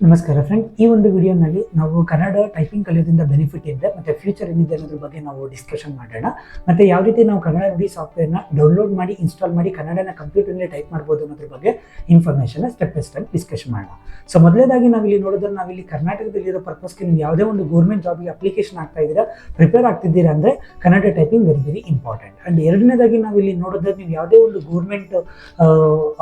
ನಮಸ್ಕಾರ ಫ್ರೆಂಡ್ ಈ ಒಂದು ವಿಡಿಯೋನಲ್ಲಿ ನಾವು ಕನ್ನಡ ಟೈಪಿಂಗ್ ಕಲಿಯೋದ್ರಿಂದ ಬೆನಿಫಿಟ್ ಇದೆ ಮತ್ತೆ ಫ್ಯೂಚರ್ ಏನಿದೆ ಅನ್ನೋದ್ರ ಬಗ್ಗೆ ನಾವು ಡಿಸ್ಕಷನ್ ಮಾಡೋಣ. ಮತ್ತೆ ಯಾವ ರೀತಿ ನಾವು ಕನ್ನಡ ನುಡಿ ಸಾಫ್ಟ್ವೇರ್ನ ಡೌನ್ಲೋಡ್ ಮಾಡಿ ಇನ್ಸ್ಟಾಲ್ ಮಾಡಿ ಕನ್ನಡನ ಕಂಪ್ಯೂಟರ್ನಲ್ಲಿ ಟೈಪ್ ಮಾಡ್ಬೋದು ಅನ್ನೋದ್ರ ಬಗ್ಗೆ information step by step discussion ಮಾಡೋಣ. ಸೊ ಮೊದಲೇದಾಗಿ ನಾವಿಲ್ಲಿ ನೋಡಿದ್ರೆ ನಾವಿಲ್ಲಿ ಕರ್ನಾಟಕದಲ್ಲಿರೋ ಪರ್ಪಸ್ಗೆ ನೀವು ಯಾವುದೇ ಒಂದು ಗೌರ್ಮೆಂಟ್ ಜಾಬ್ಗೆ ಅಪ್ಲಿಕೇಶನ್ ಆಗ್ತಾ ಇದ್ದೀರಾ ಪ್ರಿಪೇರ್ ಆಗ್ತಿದ್ದೀರಾ ಅಂದರೆ Kannada typing very very important and ಎರಡನೇದಾಗಿ ನಾವಿಲ್ಲಿ ನೋಡಿದ್ರೆ ನೀವು ಯಾವುದೇ ಒಂದು ಗೌರ್ಮೆಂಟ್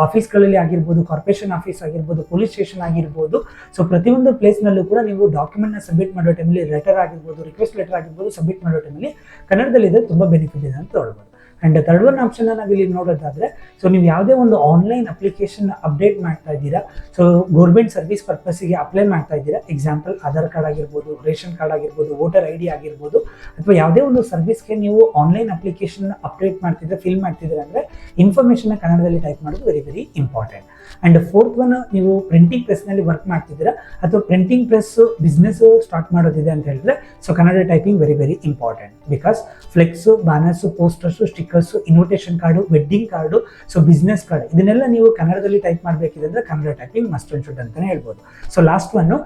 ಆಫೀಸ್ಗಳಲ್ಲಿ ಆಗಿರ್ಬೋದು ಕಾರ್ಪೊರೇಷನ್ ಆಫೀಸ್ ಆಗಿರ್ಬೋದು ಪೊಲೀಸ್ ಸ್ಟೇಷನ್ ಆಗಿರ್ಬೋದು ಸೊ ಪ್ರತಿಯೊಂದು ಪ್ಲೇಸ್ನಲ್ಲೂ ಕೂಡ ನೀವು ಡಾಕ್ಯುಮೆಂಟ್ನ ಸಬ್ಮಿಟ್ ಮಾಡೋ ಟೈಮಲ್ಲಿ ಲೆಟರ್ ಆಗಿರ್ಬೋದು ರಿಕ್ವೆಸ್ಟ್ ಲೆಟರ್ ಆಗಿರ್ಬೋದು ಸಬ್ಮಿಟ್ ಮಾಡೋ ಟೈಮಲ್ಲಿ ಕನ್ನಡದಲ್ಲಿ ಇದೆ ತುಂಬ ಬೆನಿಫಿಟ್ ಇದೆ ಅಂತ ಹೇಳ್ಬೋದು. ಆ್ಯಂಡ್ ತರ್ಡ್ ಒನ್ ಆಪ್ಷನ್ ನಾವು ಇಲ್ಲಿ ನೋಡೋದಾದ್ರೆ ಸೊ ನೀವು ಯಾವುದೇ ಒಂದು ಆನ್ಲೈನ್ ಅಪ್ಲಿಕೇಶನ್ ಅಪ್ಡೇಟ್ ಮಾಡ್ತಾ ಇದ್ದೀರಾ ಸೊ ಗೌರ್ಮೆಂಟ್ ಸರ್ವಿಸ್ ಪರ್ಪಸ್ಸಿಗೆ ಅಪ್ಲೈ ಮಾಡ್ತಾ ಇದ್ದೀರಾ ಎಕ್ಸಾಂಪಲ್ ಆಧಾರ್ ಕಾರ್ಡ್ ಆಗಿರ್ಬೋದು, ರೇಷನ್ ಕಾರ್ಡ್ ಆಗಿರ್ಬೋದು ವೋಟರ್ ಐ ಡಿ ಆಗಿರ್ಬೋದು, ಅಥವಾ ಯಾವುದೇ ಒಂದು ಸರ್ವಿಸ್ಗೆ ನೀವು ಆನ್ಲೈನ್ ಅಪ್ಲಿಕೇಶನ್ ಅಪ್ಡೇಟ್ ಮಾಡ್ತಿದ್ರೆ ಫಿಲ್ ಮಾಡ್ತಿದ್ರೆ ಅಂದರೆ ಇನ್ಫಾರ್ಮೇಷನ್ನ ಕನ್ನಡದಲ್ಲಿ ಟೈಪ್ ಮಾಡೋದು very very important and fourth one ನೀವು ಪ್ರಿಂಟಿಂಗ್ ಪ್ರೆಸ್ನಲ್ಲಿ ವರ್ಕ್ ಮಾಡ್ತಿದ್ದೀರಾ? ಅಥವಾ ಪ್ರಿಂಟಿಂಗ್ ಪ್ರೆಸ್ ಬಿಸ್ನೆಸ್ ಸ್ಟಾರ್ಟ್ ಮಾಡೋದಿದೆ ಅಂತ ಹೇಳಿದ್ರೆ so Kannada typing very very important because flex banners posters stickers invitation card wedding card so business card ಇದನ್ನೆಲ್ಲ ನೀವು ಕನ್ನಡದಲ್ಲಿ ಟೈಪ್ ಮಾಡಬೇಕಿದೆ ಅಂದರೆ Kannada typing must and should ಅಂತಲೇ ಹೇಳ್ಬೋದು. So last one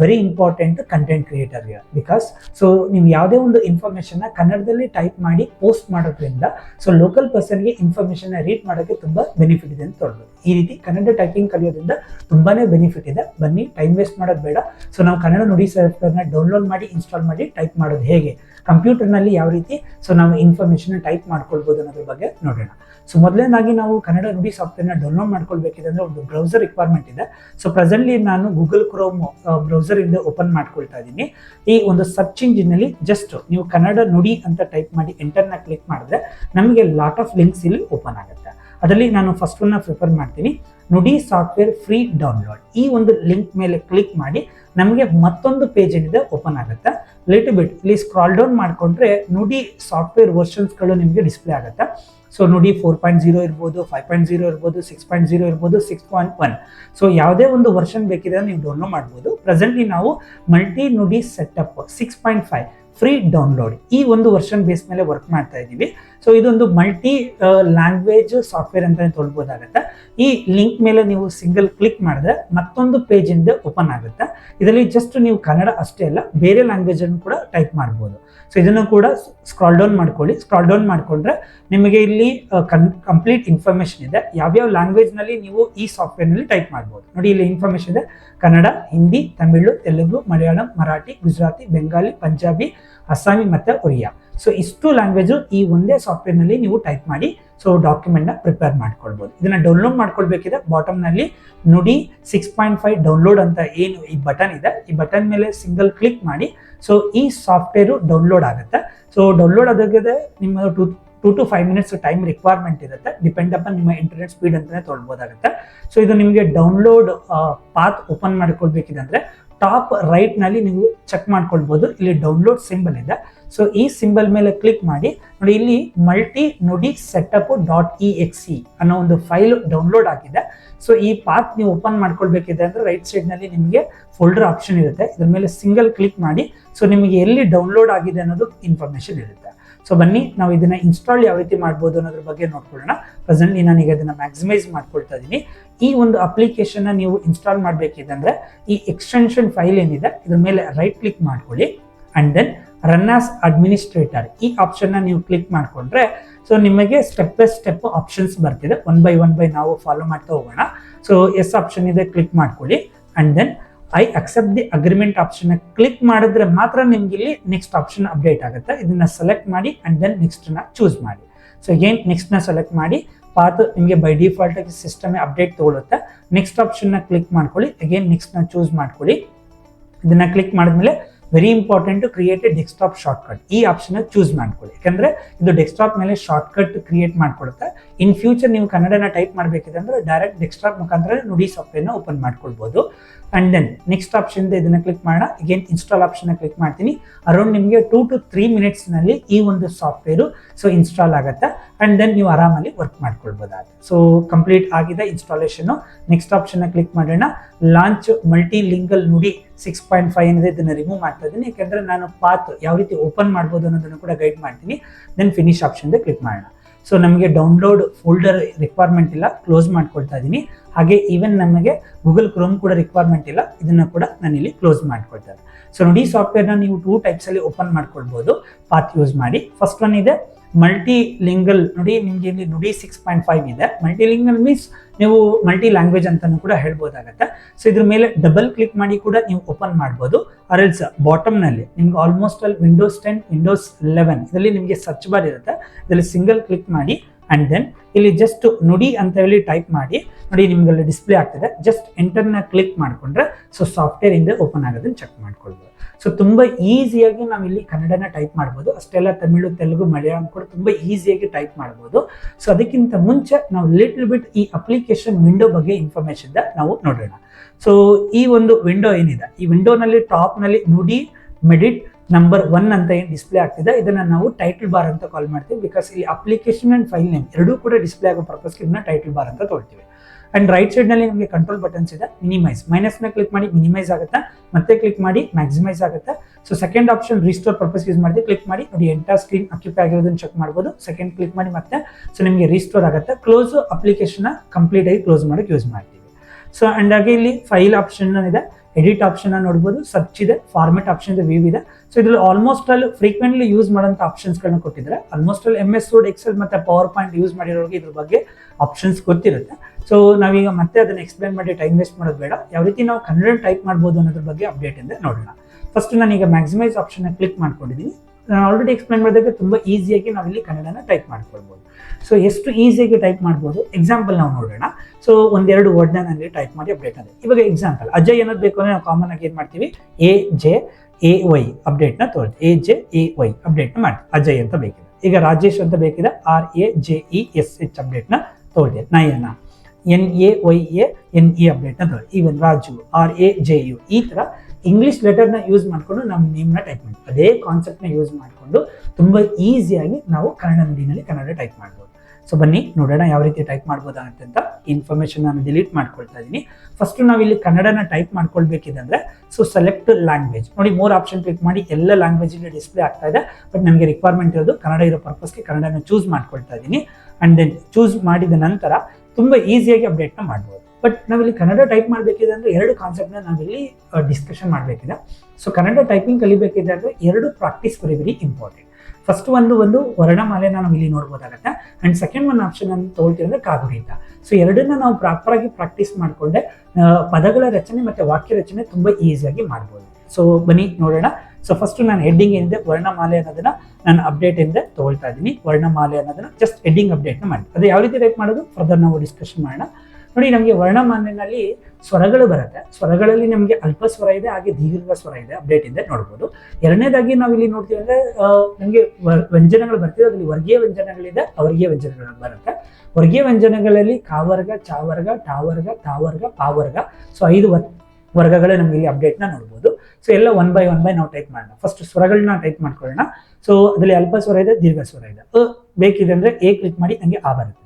very important content creator because so ನೀವು ಯಾವುದೇ ಒಂದು ಇನ್ಫಾರ್ಮೇಷನ್ನ ಕನ್ನಡದಲ್ಲಿ ಟೈಪ್ ಮಾಡಿ ಪೋಸ್ಟ್ ಮಾಡೋದ್ರಿಂದ ಸೊ ಲೋಕಲ್ ಪರ್ಸನ್ಗೆ ಇನ್ಫಾರ್ಮೇಷನ್ನ ರೀಡ್ ಮಾಡೋಕ್ಕೆ ತುಂಬ ಬೆನಿಫಿಟ್ ಇದೆ ಅಂತ ಹೇಳ್ಬೋದು. ಈ ರೀತಿ ಕನ್ನಡ ಟೈಪಿಂಗ್ ಕಲಿಯೋದ್ರಿಂದ ತುಂಬಾನೇ ಬೆನಿಫಿಟ್ ಇದೆ. ಬನ್ನಿ ಟೈಮ್ ವೇಸ್ಟ್ ಮಾಡೋದು ಬೇಡ. ಸೊ ನಾವು ಕನ್ನಡ ನುಡಿ ಸಾಫ್ಟ್ವೇರ್ನ ಡೌನ್ಲೋಡ್ ಮಾಡಿ ಇನ್ಸ್ಟಾಲ್ ಮಾಡಿ ಟೈಪ್ ಮಾಡೋದು ಹೇಗೆ? ಕಂಪ್ಯೂಟರ್ನಲ್ಲಿ ಯಾವ ರೀತಿ? ಸೊ ನಾವು ಇನ್ಫಾರ್ಮೇಷನ್ ಟೈಪ್ ಮಾಡ್ಕೊಳ್ಬೋದು ಅನ್ನೋದ್ರ ಬಗ್ಗೆ ನೋಡೋಣ. ಸೊ ಮೊದಲನೇದಾಗಿ ನಾವು ಕನ್ನಡ ನುಡಿ ಸಾಫ್ಟ್ವೇರ್ನ ಡೌನ್ಲೋಡ್ ಮಾಡ್ಕೊಳ್ಬೇಕಿದೆ ಅಂದರೆ ಒಂದು ಬ್ರೌಸರ್ ರಿಕ್ವೈರ್ಮೆಂಟ್ ಇದೆ. ಸೊ ಪ್ರೆಸೆಂಟ್ಲಿ ನಾನು ಗೂಗಲ್ ಕ್ರೋಮ್ ಬ್ರೌಸರ್ ಇಂದ ಓಪನ್ ಮಾಡ್ಕೊಳ್ತಾ ಇದ್ದೀನಿ. ಈ ಒಂದು ಸರ್ಚ್ ಇಂಜಿನಲ್ಲಿ ಜಸ್ಟ್ ನೀವು ಕನ್ನಡ ನುಡಿ ಅಂತ ಟೈಪ್ ಮಾಡಿ ಎಂಟರ್ನ ಕ್ಲಿಕ್ ಮಾಡಿದ್ರೆ ನಮಗೆ ಲಾಟ್ ಆಫ್ ಲಿಂಕ್ಸ್ ಇಲ್ಲಿ ಓಪನ್ ಆಗುತ್ತೆ. ಅದರಲ್ಲಿ ನಾನು ಫಸ್ಟ್ ಒನ್ನ ಪ್ರಿಫರ್ ಮಾಡ್ತೀನಿ. ನುಡಿ ಸಾಫ್ಟ್ವೇರ್ ಫ್ರೀ ಡೌನ್ಲೋಡ್ ಈ ಒಂದು ಲಿಂಕ್ ಮೇಲೆ ಕ್ಲಿಕ್ ಮಾಡಿ ನಮಗೆ ಮತ್ತೊಂದು ಪೇಜ್ ಏನಿದೆ ಓಪನ್ ಆಗುತ್ತೆ. ಲಿಟ್ ಬಿಟ್ ಇಲ್ಲಿ ಸ್ಕ್ರಾಲ್ ಡೌನ್ ಮಾಡಿಕೊಂಡ್ರೆ ನುಡಿ ಸಾಫ್ಟ್ವೇರ್ ವರ್ಷನ್ಸ್ಗಳು ನಿಮಗೆ ಡಿಸ್ಪ್ಲೇ ಆಗುತ್ತೆ. So Nudi four point zero ಇರ್ಬೋದು ಫೈವ್ ಪಾಯಿಂಟ್ ಜೀರೋ ಇರ್ಬೋದು ಸಿಕ್ಸ್ ಪಾಯಿಂಟ್ ಜೀರೋ ಇರ್ಬೋದು ಸಿಕ್ಸ್ ಪಾಯಿಂಟ್ ಒನ್ ಸೊ ಯಾವುದೇ ಒಂದು ವರ್ಷನ್ ಬೇಕಿದ್ರೆ ನೀವು ಡೌನ್ಲೋಡ್ ಮಾಡ್ಬೋದು. ಪ್ರೆಸೆಂಟ್ಲಿ ನಾವು multi Nudi setup six point five free download ಈ ಒಂದು ವರ್ಷನ್ ಬೇಸ್ ಮೇಲೆ ವರ್ಕ್ ಮಾಡ್ತಾ ಇದ್ದೀವಿ. ಸೊ ಇದೊಂದು ಮಲ್ಟಿ ಲ್ಯಾಂಗ್ವೇಜ್ ಸಾಫ್ಟ್ವೇರ್ ಅಂತಲೇ ತೊಳ್ಬೋದಾಗುತ್ತೆ ಈ ಲಿಂಕ್ ಮೇಲೆ ನೀವು ಸಿಂಗಲ್ ಕ್ಲಿಕ್ ಮಾಡಿದ್ರೆ ಮತ್ತೊಂದು ಪೇಜಿಂದ ಓಪನ್ ಆಗುತ್ತೆ. ಇದರಲ್ಲಿ ಜಸ್ಟ್ ನೀವು ಕನ್ನಡ ಅಷ್ಟೇ ಅಲ್ಲ, ಬೇರೆ ಲ್ಯಾಂಗ್ವೇಜನ್ನು ಕೂಡ ಟೈಪ್ ಮಾಡ್ಬೋದು. ಸೊ ಇದನ್ನು ಕೂಡ ಸ್ಕ್ರಾಲ್ ಡೌನ್ ಮಾಡ್ಕೊಳ್ಳಿ. ಸ್ಕ್ರಾಲ್ ಡೌನ್ ಮಾಡಿಕೊಂಡ್ರೆ ನಿಮಗೆ ಇಲ್ಲಿ ಕನ್ ಕಂಪ್ಲೀಟ್ ಇನ್ಫಾರ್ಮೇಷನ್ ಇದೆ. ಯಾವ್ಯಾವ ಲ್ಯಾಂಗ್ವೇಜ್ನಲ್ಲಿ ನೀವು ಈ ಸಾಫ್ಟ್ವೇರ್ನಲ್ಲಿ ಟೈಪ್ ಮಾಡ್ಬೋದು. ನೋಡಿ, ಇಲ್ಲಿ ಇನ್ಫಾರ್ಮೇಷನ್ ಇದೆ. ಕನ್ನಡ, ಹಿಂದಿ, ತಮಿಳು, ತೆಲುಗು, ಮಲಯಾಳಂ, ಮರಾಠಿ, ಗುಜರಾತಿ ಬೆಂಗಾಲಿ ಪಂಜಾಬಿ ಅಸ್ಸಾಮಿ ಮತ್ತು ಒರಿಯಾ ಸೊ ಇಷ್ಟು ಲ್ಯಾಂಗ್ವೇಜು ಈ ಒಂದೇ ಸಾಫ್ಟ್ವೇರ್ನಲ್ಲಿ ನೀವು ಟೈಪ್ ಮಾಡಿ ಸೊ ಡಾಕ್ಯುಮೆಂಟ್ನ ಪ್ರಿಪೇರ್ ಮಾಡ್ಕೊಳ್ಬೋದು. ಇದನ್ನ ಡೌನ್ಲೋಡ್ ಮಾಡ್ಕೊಳ್ಬೇಕಿದೆ. ಬಾಟಮ್ನಲ್ಲಿ ನುಡಿ ಸಿಕ್ಸ್ ಪಾಯಿಂಟ್ ಫೈವ್ ಡೌನ್ಲೋಡ್ ಅಂತ ಏನು ಈ ಬಟನ್ ಇದೆ. ಈ ಬಟನ್ ಮೇಲೆ ಸಿಂಗಲ್ ಕ್ಲಿಕ್ ಮಾಡಿ ಸೊ ಈ ಸಾಫ್ಟ್ವೇರು ಡೌನ್ಲೋಡ್ ಆಗುತ್ತೆ. ಸೊ ಡೌನ್ಲೋಡ್ ಆದಾಗಿದೆ ನಿಮ್ಮ two two to five minutes time requirement ಇರುತ್ತೆ. ಡಿಪೆಂಡ್ ಅಪ್ ನಿಮ್ಮ ಇಂಟರ್ನೆಟ್ ಸ್ಪೀಡ್ ಅಂತಲೇ ತೊಳ್ಬೋದಾಗುತ್ತೆ. ಸೊ ಇದು ನಿಮಗೆ ಡೌನ್ಲೋಡ್ ಪಾತ್ ಓಪನ್ ಮಾಡ್ಕೊಳ್ಬೇಕಿದೆ ಅಂದರೆ ಟಾಪ್ ರೈಟ್ನಲ್ಲಿ ನೀವು ಚೆಕ್ ಮಾಡ್ಕೊಳ್ಬೋದು. ಇಲ್ಲಿ ಡೌನ್ಲೋಡ್ ಸಿಂಬಲ್ ಇದೆ. ಸೊ ಈ ಸಿಂಬಲ್ ಮೇಲೆ ಕ್ಲಿಕ್ ಮಾಡಿ, ನೋಡಿ ಇಲ್ಲಿ multi Nudi setup dot E X E ಅನ್ನೋ ಒಂದು ಫೈಲ್ ಡೌನ್ಲೋಡ್ ಆಗಿದೆ. ಸೊ ಈ ಪಾತ್ ನೀವು ಓಪನ್ ಮಾಡ್ಕೊಳ್ಬೇಕಿದೆ ಅಂದರೆ ರೈಟ್ ಸೈಡ್ನಲ್ಲಿ ನಿಮಗೆ ಫೋಲ್ಡರ್ ಆಪ್ಷನ್ ಇರುತ್ತೆ. ಇದ್ರ ಮೇಲೆ ಸಿಂಗಲ್ ಕ್ಲಿಕ್ ಮಾಡಿ ಸೊ ನಿಮಗೆ ಎಲ್ಲಿ ಡೌನ್ಲೋಡ್ ಆಗಿದೆ ಅನ್ನೋದು ಇನ್ಫಾರ್ಮೇಷನ್ ಇರುತ್ತೆ. ಸೊ ಬನ್ನಿ, ನಾವು ಇದನ್ನ ಇನ್ಸ್ಟಾಲ್ ಯಾವ ರೀತಿ ಮಾಡ್ಬೋದು ಅನ್ನೋದ್ರ ಬಗ್ಗೆ ನೋಡ್ಕೊಳ್ಳೋಣ. ಪ್ರೆಸೆಂಟ್ಲಿ ನಾನೀಗ ಇದನ್ನ ಮ್ಯಾಕ್ಸಿಮೈಸ್ ಮಾಡ್ಕೊಳ್ತಾ ಇದ್ದೀನಿ ಈ ಒಂದು ಅಪ್ಲಿಕೇಶನ್ನ ನೀವು ಇನ್ಸ್ಟಾಲ್ ಮಾಡಬೇಕಿದ್ರೆ ಈ ಎಕ್ಸ್ಟೆನ್ಷನ್ ಫೈಲ್ ಏನಿದೆ, ಇದ್ರ ಮೇಲೆ ರೈಟ್ ಕ್ಲಿಕ್ ಮಾಡ್ಕೊಳ್ಳಿ. And then run as administrator ಈ ಆಪ್ಷನ್ನ ನೀವು ಕ್ಲಿಕ್ ಮಾಡಿಕೊಂಡ್ರೆ ಸೊ ನಿಮಗೆ ಸ್ಟೆಪ್ ಬೈ ಸ್ಟೆಪ್ ಆಪ್ಷನ್ಸ್ ಬರ್ತಿದೆ. ಒನ್ ಬೈ ಒನ್ ಬೈ ನಾವು ಫಾಲೋ ಮಾಡ್ತಾ ಹೋಗೋಣ. ಸೊ ಎಸ್ ಆಪ್ಷನ್ ಇದೆ ಕ್ಲಿಕ್ ಮಾಡ್ಕೊಳ್ಳಿ. And then I accept the agreement option click ಮಾಡಿದ್ರೆ ಮಾತ್ರ ನಿಮ್ಗೆ ಇಲ್ಲಿ ನೆಕ್ಸ್ಟ್ ಆಪ್ಷನ್ ಅಪ್ಡೇಟ್ ಆಗುತ್ತೆ. ಇದನ್ನ ಸೆಲೆಕ್ಟ್ ಮಾಡಿ ಅಂಡ್ ದೆನ್ ನೆಕ್ಸ್ಟ್ನ ಚೂಸ್ ಮಾಡಿ. ಸೊ ಏನ್ ನೆಕ್ಸ್ಟ್ನ ಸೆಲೆಕ್ಟ್ ಮಾಡಿ. ಪಾತ್ ನಿಮಗೆ ಬೈ ಡಿಫಾಲ್ಟ್ ಆಗಿ ಸಿಸ್ಟಮ್ ಅಪ್ಡೇಟ್ ತಗೊಳುತ್ತೆ. ನೆಕ್ಸ್ಟ್ ಆಪ್ಷನ್ನ ಕ್ಲಿಕ್ ಮಾಡ್ಕೊಳ್ಳಿ. ಅಗೇನ್ ನೆಕ್ಸ್ಟ್ನ ಚೂಸ್ ಮಾಡ್ಕೊಳ್ಳಿ. ಇದನ್ನ ಕ್ಲಿಕ್ ಮಾಡಿದ್ಮೇಲೆ very important create a desktop shortcut ಈ ಆಪ್ಷನ್ ಚೂಸ್ ಮಾಡ್ಕೊಳ್ಳಿ. ಯಾಕಂದ್ರೆ ಇದು ಡೆಸ್ಕ್ಟಾಪ್ ಮೇಲೆ ಶಾರ್ಟ್ಕಟ್ ಕ್ರಿಯೇಟ್ ಮಾಡ್ಕೊಡುತ್ತೆ ಇನ್ ಫ್ಯೂಚರ್ ನೀವು ಕನ್ನಡನ ಟೈಪ್ ಮಾಡಬೇಕಿದೆ ಅಂದ್ರೆ ಡೈರೆಕ್ಟ್ ಡೆಸ್ಕ್ಟಾಪ್ ಮುಖಾಂತರ ನುಡಿ ಸಾಫ್ಟ್ವೇರ್ನ ಓಪನ್ ಮಾಡ್ಕೊಳ್ಬೋದು. ಅಂಡ್ ದೆನ್ ನೆಕ್ಸ್ಟ್ ಆಪ್ಷನ್ ಇದನ್ನು ಕ್ಲಿಕ್ ಮಾಡೋಣ. ಅಗೇನ್ ಇನ್ಸ್ಟಾಲ್ ಆಪ್ಷನ್ನ ಕ್ಲಿಕ್ ಮಾಡ್ತೀನಿ. ಅರೌಂಡ್ ನಿಮಗೆ ಟೂ ಟು ತ್ರೀ ಮಿನಿಟ್ಸ್ನಲ್ಲಿ ಈ ಒಂದು ಸಾಫ್ಟ್ವೇರು ಸೊ ಇನ್ಸ್ಟಾಲ್ ಆಗುತ್ತೆ? ಅಂಡ್ ದೆನ್ ನೀವು ಆರಾಮಲ್ಲಿ ವರ್ಕ್ ಮಾಡ್ಕೊಳ್ಬೋದಾಗುತ್ತೆ ಸೊ ಕಂಪ್ಲೀಟ್ ಆಗಿದೆ ಇನ್ಸ್ಟಾಲೇಷನ್ನು ನೆಕ್ಸ್ಟ್ ಆಪ್ಷನ್ನ ಕ್ಲಿಕ್ ಮಾಡೋಣ. Launch multilingual Nudi six point five ಏನಿದೆ ಇದನ್ನು ರಿಮೂವ್ ಮಾಡ್ತಾ ಇದ್ದೀನಿ. ಯಾಕಂದರೆ ನಾನು ಪಾತ್ ಯಾವ ರೀತಿ ಓಪನ್ ಮಾಡ್ಬೋದು ಅನ್ನೋದನ್ನು ಕೂಡ ಗೈಡ್ ಮಾಡ್ತೀನಿ. ದೆನ್ ಫಿನಿಶ್ ಆಪ್ಷನ್ಗೆ ಕ್ಲಿಕ್ ಮಾಡೋಣ. ಸೊ ನಮಗೆ ಡೌನ್ಲೋಡ್ ಫೋಲ್ಡರ್ ರಿಕ್ವೈರ್ಮೆಂಟ್ ಇಲ್ಲ ಕ್ಲೋಸ್ ಮಾಡ್ಕೊಳ್ತಾ ಇದ್ದೀನಿ ಹಾಗೆ ಈವನ್ ನಮಗೆ ಗೂಗಲ್ ಕ್ರೋಮ್ ಕೂಡ ರಿಕ್ವೈರ್ಮೆಂಟ್ ಇಲ್ಲ, ಇದನ್ನ ಕೂಡ ನಾನು ಇಲ್ಲಿ ಕ್ಲೋಸ್ ಮಾಡ್ಕೊಳ್ತೇನೆ ಸೊ ನೋಡಿ ಸಾಫ್ಟ್ವೇರ್ನ ನೀವು ಟೂ ಟೈಪ್ಸಲ್ಲಿ ಓಪನ್ ಮಾಡ್ಕೊಳ್ಬೋದು ಪಾತ್ ಯೂಸ್ ಮಾಡಿ. ಫಸ್ಟ್ ಒನ್ ಇದೆ ಮಲ್ಟಿ ಲಿಂಗಲ್ ನೋಡಿ ನಿಮಗೆ ಇಲ್ಲಿ ನುಡಿ ಸಿಕ್ಸ್ ಪಾಯಿಂಟ್ ಫೈವ್ ಇದೆ. ಮಲ್ಟಿ ಲಿಂಗಲ್ ಮೀನ್ಸ್ ನೀವು ಮಲ್ಟಿ ಲ್ಯಾಂಗ್ವೇಜ್ ಅಂತಾನು ಕೂಡ ಹೇಳ್ಬೋದಾಗತ್ತೆ. ಸೊ ಇದ್ರ ಮೇಲೆ ಡಬಲ್ ಕ್ಲಿಕ್ ಮಾಡಿ ಕೂಡ ನೀವು ಓಪನ್ ಮಾಡ್ಬೋದು. ಅರೆಲ್ಸ್ ಬಾಟಮ್ನಲ್ಲಿ ನಿಮ್ಗೆ ಆಲ್ಮೋಸ್ಟ್ ಅಲ್ಲಿ ವಿಂಡೋಸ್ ಟೆನ್ ವಿಂಡೋಸ್ ಲೆವೆನ್ ಇದರಲ್ಲಿ ನಿಮಗೆ ಸರ್ಚ್ ಬಾರ್ ಇರುತ್ತೆ. ಇದರಲ್ಲಿ ಸಿಂಗಲ್ ಕ್ಲಿಕ್ ಮಾಡಿ ಅಂಡ್ ದೆನ್ ಇಲ್ಲಿ ಜಸ್ಟ್ ನುಡಿ ಅಂತ ಹೇಳಿ ಟೈಪ್ ಮಾಡಿ. ನೋಡಿ ನಿಮ್ಗೆ ಅಲ್ಲಿ ಡಿಸ್ಪ್ಲೇ ಆಗ್ತದೆ ಜಸ್ಟ್ ಎಂಟರ್ನ ಕ್ಲಿಕ್ ಮಾಡಿಕೊಂಡ್ರೆ ಸೊ ಸಾಫ್ಟ್ವೇರ್ ಇಂದ ಓಪನ್ ಆಗೋದನ್ನ ಚೆಕ್ ಮಾಡ್ಕೊಳ್ಬೋದು. ಸೊ ತುಂಬ ಈಸಿಯಾಗಿ ನಾವು ಇಲ್ಲಿ ಕನ್ನಡನ ಟೈಪ್ ಮಾಡ್ಬೋದು. ಅಷ್ಟೆಲ್ಲ ತಮಿಳು, ತೆಲುಗು, ಮಲಯಾಳಂ ಕೂಡ ತುಂಬ ಈಸಿಯಾಗಿ ಟೈಪ್ ಮಾಡ್ಬೋದು. ಸೊ ಅದಕ್ಕಿಂತ ಮುಂಚೆ ನಾವು ಲಿಟಲ್ ಬಿಟ್ ಈ ಅಪ್ಲಿಕೇಶನ್ ವಿಂಡೋ ಬಗ್ಗೆ ಇನ್ಫಾರ್ಮೇಶನ್ ನಾವು ನೋಡೋಣ. ಸೊ ಈ ಒಂದು ವಿಂಡೋ ಏನಿದೆ? ಈ ವಿಂಡೋನಲ್ಲಿ ಟಾಪ್ನಲ್ಲಿ ನುಡಿ ಮೆಡಿಟ್ ನಂಬರ್ ಒನ್ ಅಂತ ಏನು ಡಿಸ್ಪ್ಲೇ ಆಗ್ತಿದೆ? ಇದನ್ನು ನಾವು ಟೈಟಲ್ ಬಾರ್ ಅಂತ ಕಾಲ್ ಮಾಡ್ತೀವಿ. ಬಿಕಾಸ್ ಇಲ್ಲಿ ಅಪ್ಲಿಕೇಶನ್ ಅಂಡ್ ಫೈಲ್ ನೇಮ್ ಎರಡೂ ಕೂಡ ಡಿಸ್ಪ್ಲೇ ಆಗೋ ಪರ್ಪಸ್ಗೆ ಇದನ್ನ ಟೈಟಲ್ ಬಾರ್ ಅಂತ ತೊಗೊಳ್ತೀವಿ. ಅಂಡ್ ರೈಟ್ ಸೈಡ್ನಲ್ಲಿ ನಿಮಗೆ ಕಂಟ್ರೋಲ್ ಬಟನ್ಸ್ ಇದೆ. ಮಿನಿಮೈಸ್ ಮೈನಸ್ನ ಕ್ಲಿಕ್ ಮಾಡಿ ಮಿನಿಮೈಸ್ ಆಗುತ್ತೆ? ಮತ್ತೆ ಕ್ಲಿಕ್ ಮಾಡಿ ಮ್ಯಾಕ್ಸಿಮೈಸ್ ಆಗುತ್ತೆ? So second option restore purpose use ಮಾಡಿದ್ರೆ ಕ್ಲಿಕ್ ಮಾಡಿ. ನೋಡಿ ಎಂಟರ್ ಸ್ಕ್ರೀನ್ ಅಕ್ಯುಪೈ ಆಗಿರೋದನ್ನ ಚೆಕ್ ಮಾಡ್ಬೋದು. ಸೆಕೆಂಡ್ ಕ್ಲಿಕ್ ಮಾಡಿ ಮತ್ತೆ ಸೊ ನಿಮಗೆ ರಿಸ್ಟೋರ್ ಆಗುತ್ತೆ? ಕ್ಲೋಸ್ ಅಪ್ಲಿಕೇಶನ್ ಕಂಪ್ಲೀಟ್ ಆಗಿ ಕ್ಲೋಸ್ ಮಾಡಕ್ಕೆ ಯೂಸ್ ಮಾಡ್ತೀವಿ. ಸೊ ಅಂಡ್ ಹಾಗೆ ಇಲ್ಲಿ ಫೈಲ್ ಆಪ್ಷನ್ ಇದೆ. ಎಡಿಟ್ ಆಪ್ಷನ್ ನೋಡ್ಬೋದು. ಸರ್ಚ್ ಇದೆ. ಫಾರ್ಮೆಟ್ ಆಪ್ಷನ್ ಇದೆ ವ್ಯೂ ಇದೆ. ಸೊ ಇದ್ರಲ್ಲಿ ಆಲ್ಮೋಸ್ಟ್ ಅಲ್ಲಿ ಫ್ರೀಕ್ವೆಂಟ್ಲಿ ಯೂಸ್ ಮಾಡೋಂಥ ಆಪ್ಷನ್ಸ್ಗಳನ್ನ ಕೊಟ್ಟಿದ್ದಾರೆ. ಆಲ್ಮೋಸ್ಟ್ ಅಲ್ಲಿ ಎಂ ಎಸ್ ವರ್ಡ್ ಎಕ್ಸೆಲ್ ಮತ್ತೆ ಪವರ್ ಪಾಯಿಂಟ್ ಯೂಸ್ ಮಾಡಿರೋರಿಗೆ ಇದ್ರ ಬಗ್ಗೆ ಆಪ್ಷನ್ಸ್ ಗೊತ್ತಿರುತ್ತೆ. ಸೊ ನಾವೀಗ ಮತ್ತೆ ಅದನ್ನ ಎಕ್ಸ್ಪ್ಲೈನ್ ಮಾಡಿ ಟೈಮ್ ವೇಸ್ಟ್ ಮಾಡೋದು ಬೇಡ. ಯಾವ ರೀತಿ ನಾವು ಕನ್ನಡ ಟೈಪ್ ಮಾಡ್ಬೋದು ಅನ್ನೋದ್ರ ಬಗ್ಗೆ ಅಪ್ಡೇಟ್ ಇಂದ ನೋಡೋಣ. ಫಸ್ಟ್ ನಾನೀಗ ಮ್ಯಾಕ್ಸಿಮೈಸ್ ಆಪ್ಷನ್ ಕ್ಲಿಕ್ ಮಾಡ್ಕೊಂಡಿದ್ದೀನಿ ನಾನು ಆಲ್ರೆಡಿ ಎಕ್ಸ್ಪ್ಲೇನ್ ಮಾಡಿದಾಗ ತುಂಬ ಈಸಿಯಾಗಿ ನಾವಿಲ್ಲಿ ಕನ್ನಡನ ಟೈಪ್ ಮಾಡ್ಕೊಳ್ಬೋದು. ಸೊ ಎಷ್ಟು ಈಸಿಯಾಗಿ ಟೈಪ್ ಮಾಡ್ಬೋದು? ಎಕ್ಸಾಂಪಲ್ ನಾವು ನೋಡೋಣ. ಸೊ ಒಂದೆರಡು ವರ್ಡ್ನ ನನಗೆ ಟೈಪ್ ಮಾಡಿ ಅಪ್ಡೇಟ್ ಆಗಿದೆ ಇವಾಗ ಎಕ್ಸಾಂಪಲ್ ಅಜಯ್ ಅನ್ನೋದು ಬೇಕು ಅಂದರೆ ನಾವು ಕಾಮನ್ ಆಗಿ ಏನು ಮಾಡ್ತೀವಿ? ಎ ಜೆ ಎ ವೈ ಅಪ್ಡೇಟ್ನ ತೋರಿಸಿ ಎ ಜೆ ಎ ವೈ ಅಪ್ಡೇಟ್ನ ಮಾಡ್ತೀವಿ. ಅಜಯ್ ಅಂತ ಬೇಕಿದೆ. ಈಗ ರಾಜೇಶ್ ಅಂತ ಬೇಕಿದೆ. R A J E S H ಅಪ್ಡೇಟ್ನ ತೋರಿದೆ. Nayana N A Y A N E update ತಗೊಳ್ಳಿ even Raju R A J U ಈ ಥರ ಇಂಗ್ಲಿಷ್ ಲೆಟರ್ನ ಯೂಸ್ ಮಾಡಿಕೊಂಡು ನಮ್ಮ ನೇಮ್ನ ಟೈಪ್ ಮಾಡ್ತೀವಿ. ಅದೇ ಕಾನ್ಸೆಪ್ಟ್ನ ಯೂಸ್ ಮಾಡಿಕೊಂಡು ತುಂಬ ಈಸಿಯಾಗಿ ನಾವು ಕನ್ನಡ ನುಡಿನಲ್ಲಿ ಕನ್ನಡ ಟೈಪ್ ಮಾಡ್ಬೋದು. ಸೊ ಬನ್ನಿ, ನೋಡೋಣ ಯಾವ ರೀತಿ ಟೈಪ್ ಮಾಡ್ಬೋದಾಗುತ್ತೆ ಅಂತ ಇನ್ಫಾರ್ಮೇಶನ್ ನಾನು ಡಿಲೀಟ್ ಮಾಡ್ಕೊಳ್ತಾ ಇದ್ದೀನಿ ಫಸ್ಟ್ ನಾವು ಇಲ್ಲಿ ಕನ್ನಡನ ಟೈಪ್ ಮಾಡ್ಕೊಳ್ಬೇಕಿದೆ ಅಂದ್ರೆ ಸೊ ಸೆಲೆಕ್ಟ್ ಲ್ಯಾಂಗ್ವೇಜ್ ನೋಡಿ, ಮೂರು ಆಪ್ಷನ್ ಕ್ಲಿಕ್ ಮಾಡಿ ಎಲ್ಲ ಲ್ಯಾಂಗ್ವೇಜ್ ಇಲ್ಲಿ ಡಿಸ್ಪ್ಲೇ ಆಗ್ತಾ ಇದೆ. ಬಟ್ ನಮಗೆ ರಿಕ್ವೈರ್ಮೆಂಟ್ ಇರೋದು ಕನ್ನಡ ಇರೋ ಪರ್ಪಸ್ಗೆ ಕನ್ನಡನ ಚೂಸ್ ಮಾಡ್ಕೊಳ್ತಾ ಇದ್ದೀನಿ ಅಂಡ್ ದೆನ್ ಚೂಸ್ ಮಾಡಿದ ನಂತರ ತುಂಬ ಈಸಿಯಾಗಿ ಅಪ್ಡೇಟ್ನ ಮಾಡ್ಬೋದು. ಬಟ್ ನಾವಿಲ್ಲಿ ಕನ್ನಡ ಟೈಪ್ ಮಾಡಬೇಕಿದೆ ಅಂದ್ರೆ ಎರಡು ಕಾನ್ಸೆಪ್ಟ್ನ ನಾವಿಲ್ಲಿ ಡಿಸ್ಕಷನ್ ಮಾಡಬೇಕಿದೆ. ಸೊ ಕನ್ನಡ ಟೈಪಿಂಗ್ ಕಲಿಬೇಕಿದೆ ಅಂದ್ರೆ ಎರಡು practice very very important first ಒಂದು ಒಂದು ವರ್ಣಮಾಲೆನ ನಾವು ಇಲ್ಲಿ ನೋಡ್ಬೋದಾಗತ್ತೆ. ಅಂಡ್ ಸೆಕೆಂಡ್ ಒಂದು ಆಪ್ಷನ್ ಅನ್ನು ತಗೊಳ್ತೀವಿ ಅಂದ್ರೆ ಕಾಗುಣಿತ. ಸೊ ಎರಡನ್ನ ನಾವು ಪ್ರಾಪರ್ ಆಗಿ ಪ್ರಾಕ್ಟೀಸ್ ಮಾಡಿಕೊಂಡೆ ಪದಗಳ ರಚನೆ ಮತ್ತೆ ವಾಕ್ಯ ರಚನೆ ತುಂಬಾ ಈಸಿಯಾಗಿ ಮಾಡ್ಬೋದು. ಸೊ ಬನ್ನಿ ನೋಡೋಣ. ಸೊ ಫಸ್ಟ್ ನಾನು ಹೆಡ್ಡಿಂಗ್ ಏನಿದೆ, ವರ್ಣಮಾಲೆ ಅನ್ನೋದನ್ನ ನಾನು ಅಪ್ಡೇಟ್ ಇಂದ ತಗೊಳ್ತಾ ಇದ್ದೀನಿ. ವರ್ಣಮಾಲೆ ಅನ್ನೋದನ್ನ ಜಸ್ಟ್ ಹೆಡ್ಡಿಂಗ್ ಅಪ್ಡೇಟ್ನ ಮಾಡಿ. ಅದು ಯಾವ ರೀತಿ ರೈಟ್ ಮಾಡೋದು? ಫರ್ದರ್ ನಾವು ಡಿಸ್ಕಷನ್ ಮಾಡೋಣ. ನೋಡಿ, ನಮಗೆ ವರ್ಣಮಾಲೆನಲ್ಲಿ ಸ್ವರಗಳು ಬರುತ್ತೆ. ಸ್ವರಗಳಲ್ಲಿ ನಮಗೆ ಅಲ್ಪ ಸ್ವರ ಇದೆ, ಹಾಗೆ ದೀರ್ಘ ಸ್ವರ ಇದೆ ಅಪ್ಡೇಟ್ ಇದೆ ನೋಡ್ಬೋದು. ಎರಡನೇದಾಗಿ ನಾವು ಇಲ್ಲಿ ನೋಡ್ತೀವಿ ಅಂದ್ರೆ ನಮಗೆ ವ್ಯಂಜನಗಳು ಬರ್ತಿದೆ. ಅದರಲ್ಲಿ ವರ್ಗೀಯ ವ್ಯಂಜನಗಳಿದೆ, ಅವರ್ಗೀಯ ವ್ಯಂಜನಗಳು ಬರುತ್ತೆ. ವರ್ಗೀಯ ವ್ಯಂಜನಗಳಲ್ಲಿ ಕಾವರ್ಗ, ಚಾವರ್ಗ, ಟಾವರ್ಗ, ತಾವರ್ಗ, ಪಾವರ್ಗ. ಸೊ ಐದು ವರ್ಗಗಳು ನಮಗೆ ಇಲ್ಲಿ ಅಪ್ಡೇಟ್ನ ನೋಡ್ಬೋದು. ಸೊ ಎಲ್ಲ ಒನ್ ಬೈ ಒನ್ ಬೈ ನಾವು ಟೈಪ್ ಮಾಡೋಣ. ಫಸ್ಟ್ ಸ್ವರಗಳನ್ನ ಟೈಪ್ ಮಾಡ್ಕೊಳ್ಳೋಣ. ಸೊ ಅದರಲ್ಲಿ ಅಲ್ಪ ಸ್ವರ ಇದೆ, ದೀರ್ಘ ಸ್ವರ ಇದೆ. ಬೇಕಿದೆ ಅಂದ್ರೆ ಎ ಕ್ಲಿಕ್ ಮಾಡಿ ನನಗೆ ಆ ಬರುತ್ತೆ.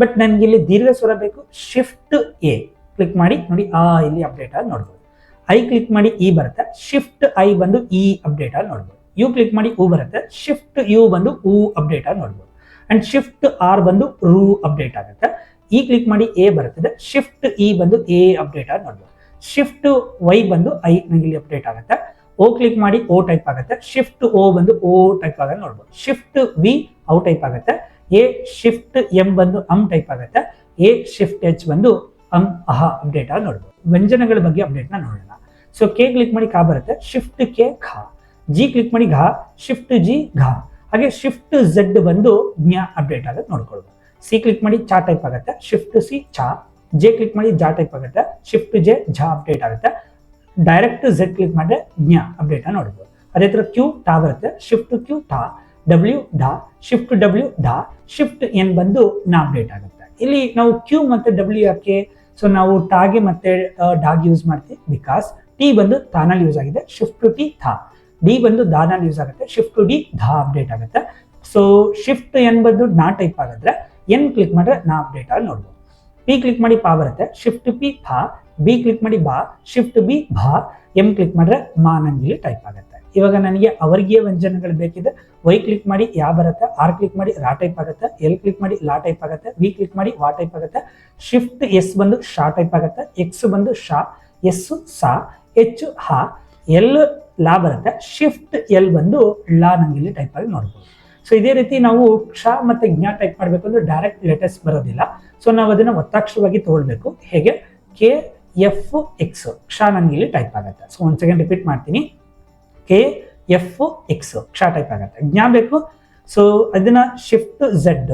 ಬಟ್ ನನಗೆ ಇಲ್ಲಿ ದೀರ್ಘ ಸ್ವರ ಬೇಕು ಶಿಫ್ಟ್ ಎ ಕ್ಲಿಕ್ ಮಾಡಿ, ನೋಡಿ, ಆ ಇಲ್ಲಿ ಅಪ್ಡೇಟ್ ಆಗಿ ನೋಡ್ಬೋದು. ಐ ಕ್ಲಿಕ್ ಮಾಡಿ ಇ ಬರುತ್ತೆ. ಶಿಫ್ಟ್ ಐ ಬಂದು ಇ ಅಪ್ಡೇಟ್ ಆಗಿ ನೋಡ್ಬೋದು. ಯು ಕ್ಲಿಕ್ ಮಾಡಿ, ಉ ಬರುತ್ತೆ. ಶಿಫ್ಟ್ ಯು ಬಂದು, ಉ ಅಪ್ಡೇಟ್ ಆಗಿ ನೋಡ್ಬೋದು. ಅಂಡ್ ಶಿಫ್ಟ್ ಆರ್ ಬಂದು, ರು ಅಪ್ಡೇಟ್ ಆಗುತ್ತೆ. ಇ ಕ್ಲಿಕ್ ಮಾಡಿ, ಎ ಬರುತ್ತದೆ. ಶಿಫ್ಟ್ ಇ ಬಂದು, ಎ ಅಪ್ಡೇಟ್ ಆಗಿ ನೋಡ್ಬೋದು. ಶಿಫ್ಟ್ ವೈ ಬಂದು ಐ ನಂಗೆ ಇಲ್ಲಿ ಅಪ್ಡೇಟ್ ಆಗುತ್ತೆ. ಓ ಕ್ಲಿಕ್ ಮಾಡಿ ಓ ಟೈಪ್ ಆಗುತ್ತೆ. ಶಿಫ್ಟ್ ಓ ಬಂದು ಓ ಟೈಪ್ ಆಗೋದು ನೋಡ್ಬೋದು. ಶಿಫ್ಟ್ ವಿ ಔ ಟೈಪ್ ಆಗುತ್ತೆ. ಎ ಶಿಫ್ಟ್ ಎಂ ಬಂದು ಅಮ್ ಟೈಪ್ ಆಗುತ್ತೆ. ಎ ಶಿಫ್ಟ್ ಎಚ್ ಬಂದು ಅಮ್ ಅಹ ಅಪ್ಡೇಟ್ ಆಗಿ ನೋಡ್ಬೋದು. ವ್ಯಂಜನಗಳ ಬಗ್ಗೆ ಅಪ್ಡೇಟ್ನ ನೋಡೋಣ. ಸೊ ಕೆ ಕ್ಲಿಕ್ ಮಾಡಿ ಕಾ ಬರುತ್ತೆ. ಶಿಫ್ಟ್ ಕೆ ಖ. ಜಿ ಕ್ಲಿಕ್ ಮಾಡಿ ಘಾ. Shift G ಘಾ. ಹಾಗೆ ಶಿಫ್ಟ್ ಝಡ್ ಬಂದು ಜ್ಞ ಅಪ್ಡೇಟ್ ಆಗುತ್ತೆ ನೋಡ್ಕೊಳ್ಬೋದು ಸಿ ಕ್ಲಿಕ್ ಮಾಡಿ ಚಾ ಟೈಪ್ ಆಗುತ್ತೆ. ಶಿಫ್ಟ್ ಸಿ ಚಾ. ಜೆ ಕ್ಲಿಕ್ ಮಾಡಿ ಜಾ ಟೈಪ್ ಆಗುತ್ತೆ. ಶಿಫ್ಟ್ ಜೆ ಝಾ ಅಪ್ಡೇಟ್ ಆಗುತ್ತೆ. ಡೈರೆಕ್ಟ್ ಝೆಡ್ ಕ್ಲಿಕ್ ಮಾಡಿದ್ರೆ ಜ್ಞ ಅಪ್ಡೇಟ್ ನೋಡ್ಬೋದು. ಅದೇ ಥರ ಕ್ಯೂ ಟಾ ಬರುತ್ತೆ. ಶಿಫ್ಟ್ ಕ್ಯೂ ಟಾ ಡಬ್ಲ್ಯೂ ಡಾ ಶಿಫ್ಟ್ ಡಬ್ಲ್ಯೂ ಡಾ ಶಿಫ್ಟ್ ಎನ್ ಬಂದು ನಾ ಅಪ್ಡೇಟ್ ಆಗುತ್ತೆ. ಇಲ್ಲಿ ನಾವು ಕ್ಯೂ ಮತ್ತೆ ಡಬ್ಲ್ಯೂ ಯಾಕೆ? ಸೊ ನಾವು ಟಾಗೆ ಮತ್ತೆ ಡಾಗ್ ಯೂಸ್ ಮಾಡ್ತೀವಿ. ಬಿಕಾಸ್ ಟಿ ಬಂದು ತಾನಲ್ಲಿ ಯೂಸ್ ಆಗಿದೆ. ಶಿಫ್ಟ್ ಟು ಟಿ ಥಾ. ಡಿ ಬಂದು ದಾನಲ್ಲಿ ಯೂಸ್ ಆಗುತ್ತೆ. ಶಿಫ್ಟ್ ಟು ಡಿ ಧಾ ಅಪ್ಡೇಟ್ ಆಗುತ್ತೆ. ಸೊ ಶಿಫ್ಟ್ ಎನ್ ಬಂದು ನಾ ಟೈಪ್ ಆಗಿದ್ರೆ ಎನ್ ಕ್ಲಿಕ್ ಮಾಡಿದ್ರೆ ನಾ ಅಪ್ಡೇಟ್ ಆಗಿ ನೋಡ್ಬೋದು. ಪಿ ಕ್ಲಿಕ್ ಮಾಡಿ ಪಾ ಬರುತ್ತೆ ಶಿಫ್ಟ್ ಪಿ ಫಾ ಬಿ ಕ್ಲಿಕ್ ಮಾಡಿ ಬಾ ಶಿಫ್ಟ್ ಬಿ ಭಾ ಎಂ ಕ್ಲಿಕ್ ಮಾಡಿದ್ರೆ ಮಾ ನಂಗಿಲಿ ಟೈಪ್ ಆಗುತ್ತೆ. ಇವಾಗ ನನಗೆ ಅವರ್ಗೀಯ ವ್ಯಂಜನಗಳು ಬೇಕಿದೆ ವೈ ಕ್ಲಿಕ್ ಮಾಡಿ ಯಾ ಬರುತ್ತೆ ಆರ್ ಕ್ಲಿಕ್ ಮಾಡಿ ರಾ ಟೈಪ್ ಆಗುತ್ತೆ ಎಲ್ ಕ್ಲಿಕ್ ಮಾಡಿ ಲಾ ಟೈಪ್ ಆಗುತ್ತೆ ವಿ ಕ್ಲಿಕ್ ಮಾಡಿ ವಾ ಟೈಪ್ ಆಗುತ್ತೆ ಶಿಫ್ಟ್ ಎಸ್ ಬಂದು ಶಾ ಟೈಪ್ ಆಗುತ್ತೆ ಎಕ್ಸ್ ಬಂದು ಶಾ ಎಸ್ ಸಾ ಎಚ್ ಹಾ ಎಲ್ ಲಾ ಬರುತ್ತೆ ಶಿಫ್ಟ್ ಎಲ್ ಬಂದು ಲಾ ನಂಗೆ ಇಲ್ಲಿ ಟೈಪ್ ಆಗಿ ನೋಡ್ಬೋದು. ಸೊ ಇದೇ ರೀತಿ ನಾವು ಕ್ಷ ಮತ್ತೆ ಜ್ಞ ಟೈಪ್ ಮಾಡಬೇಕು ಅಂದ್ರೆ ಡೈರೆಕ್ಟ್ ಲೆಟರ್ಸ್ ಬರೋದಿಲ್ಲ. ಸೊ ನಾವು ಅದನ್ನ ಒತ್ತಾಕ್ಷರವಾಗಿ ತಗೊಳ್ಬೇಕು. ಹೇಗೆ? ಕೆ ಎಫ್ ಎಕ್ಸ್ ಕ್ಷ ನನಗೆ ಇಲ್ಲಿ ಟೈಪ್ ಆಗುತ್ತೆ. ಸೊ ಒಂದು ಸೆಕೆಂಡ್ ರಿಪೀಟ್ ಮಾಡ್ತೀನಿ. ಕೆ ಎಫ್ ಎಕ್ಸ್ ಕ್ಷ ಟೈಪ್ ಆಗುತ್ತೆ. ಜ್ಞಾ ಬೇಕು. ಸೊ ಅದನ್ನ ಶಿಫ್ಟ್ ಝೆಡ್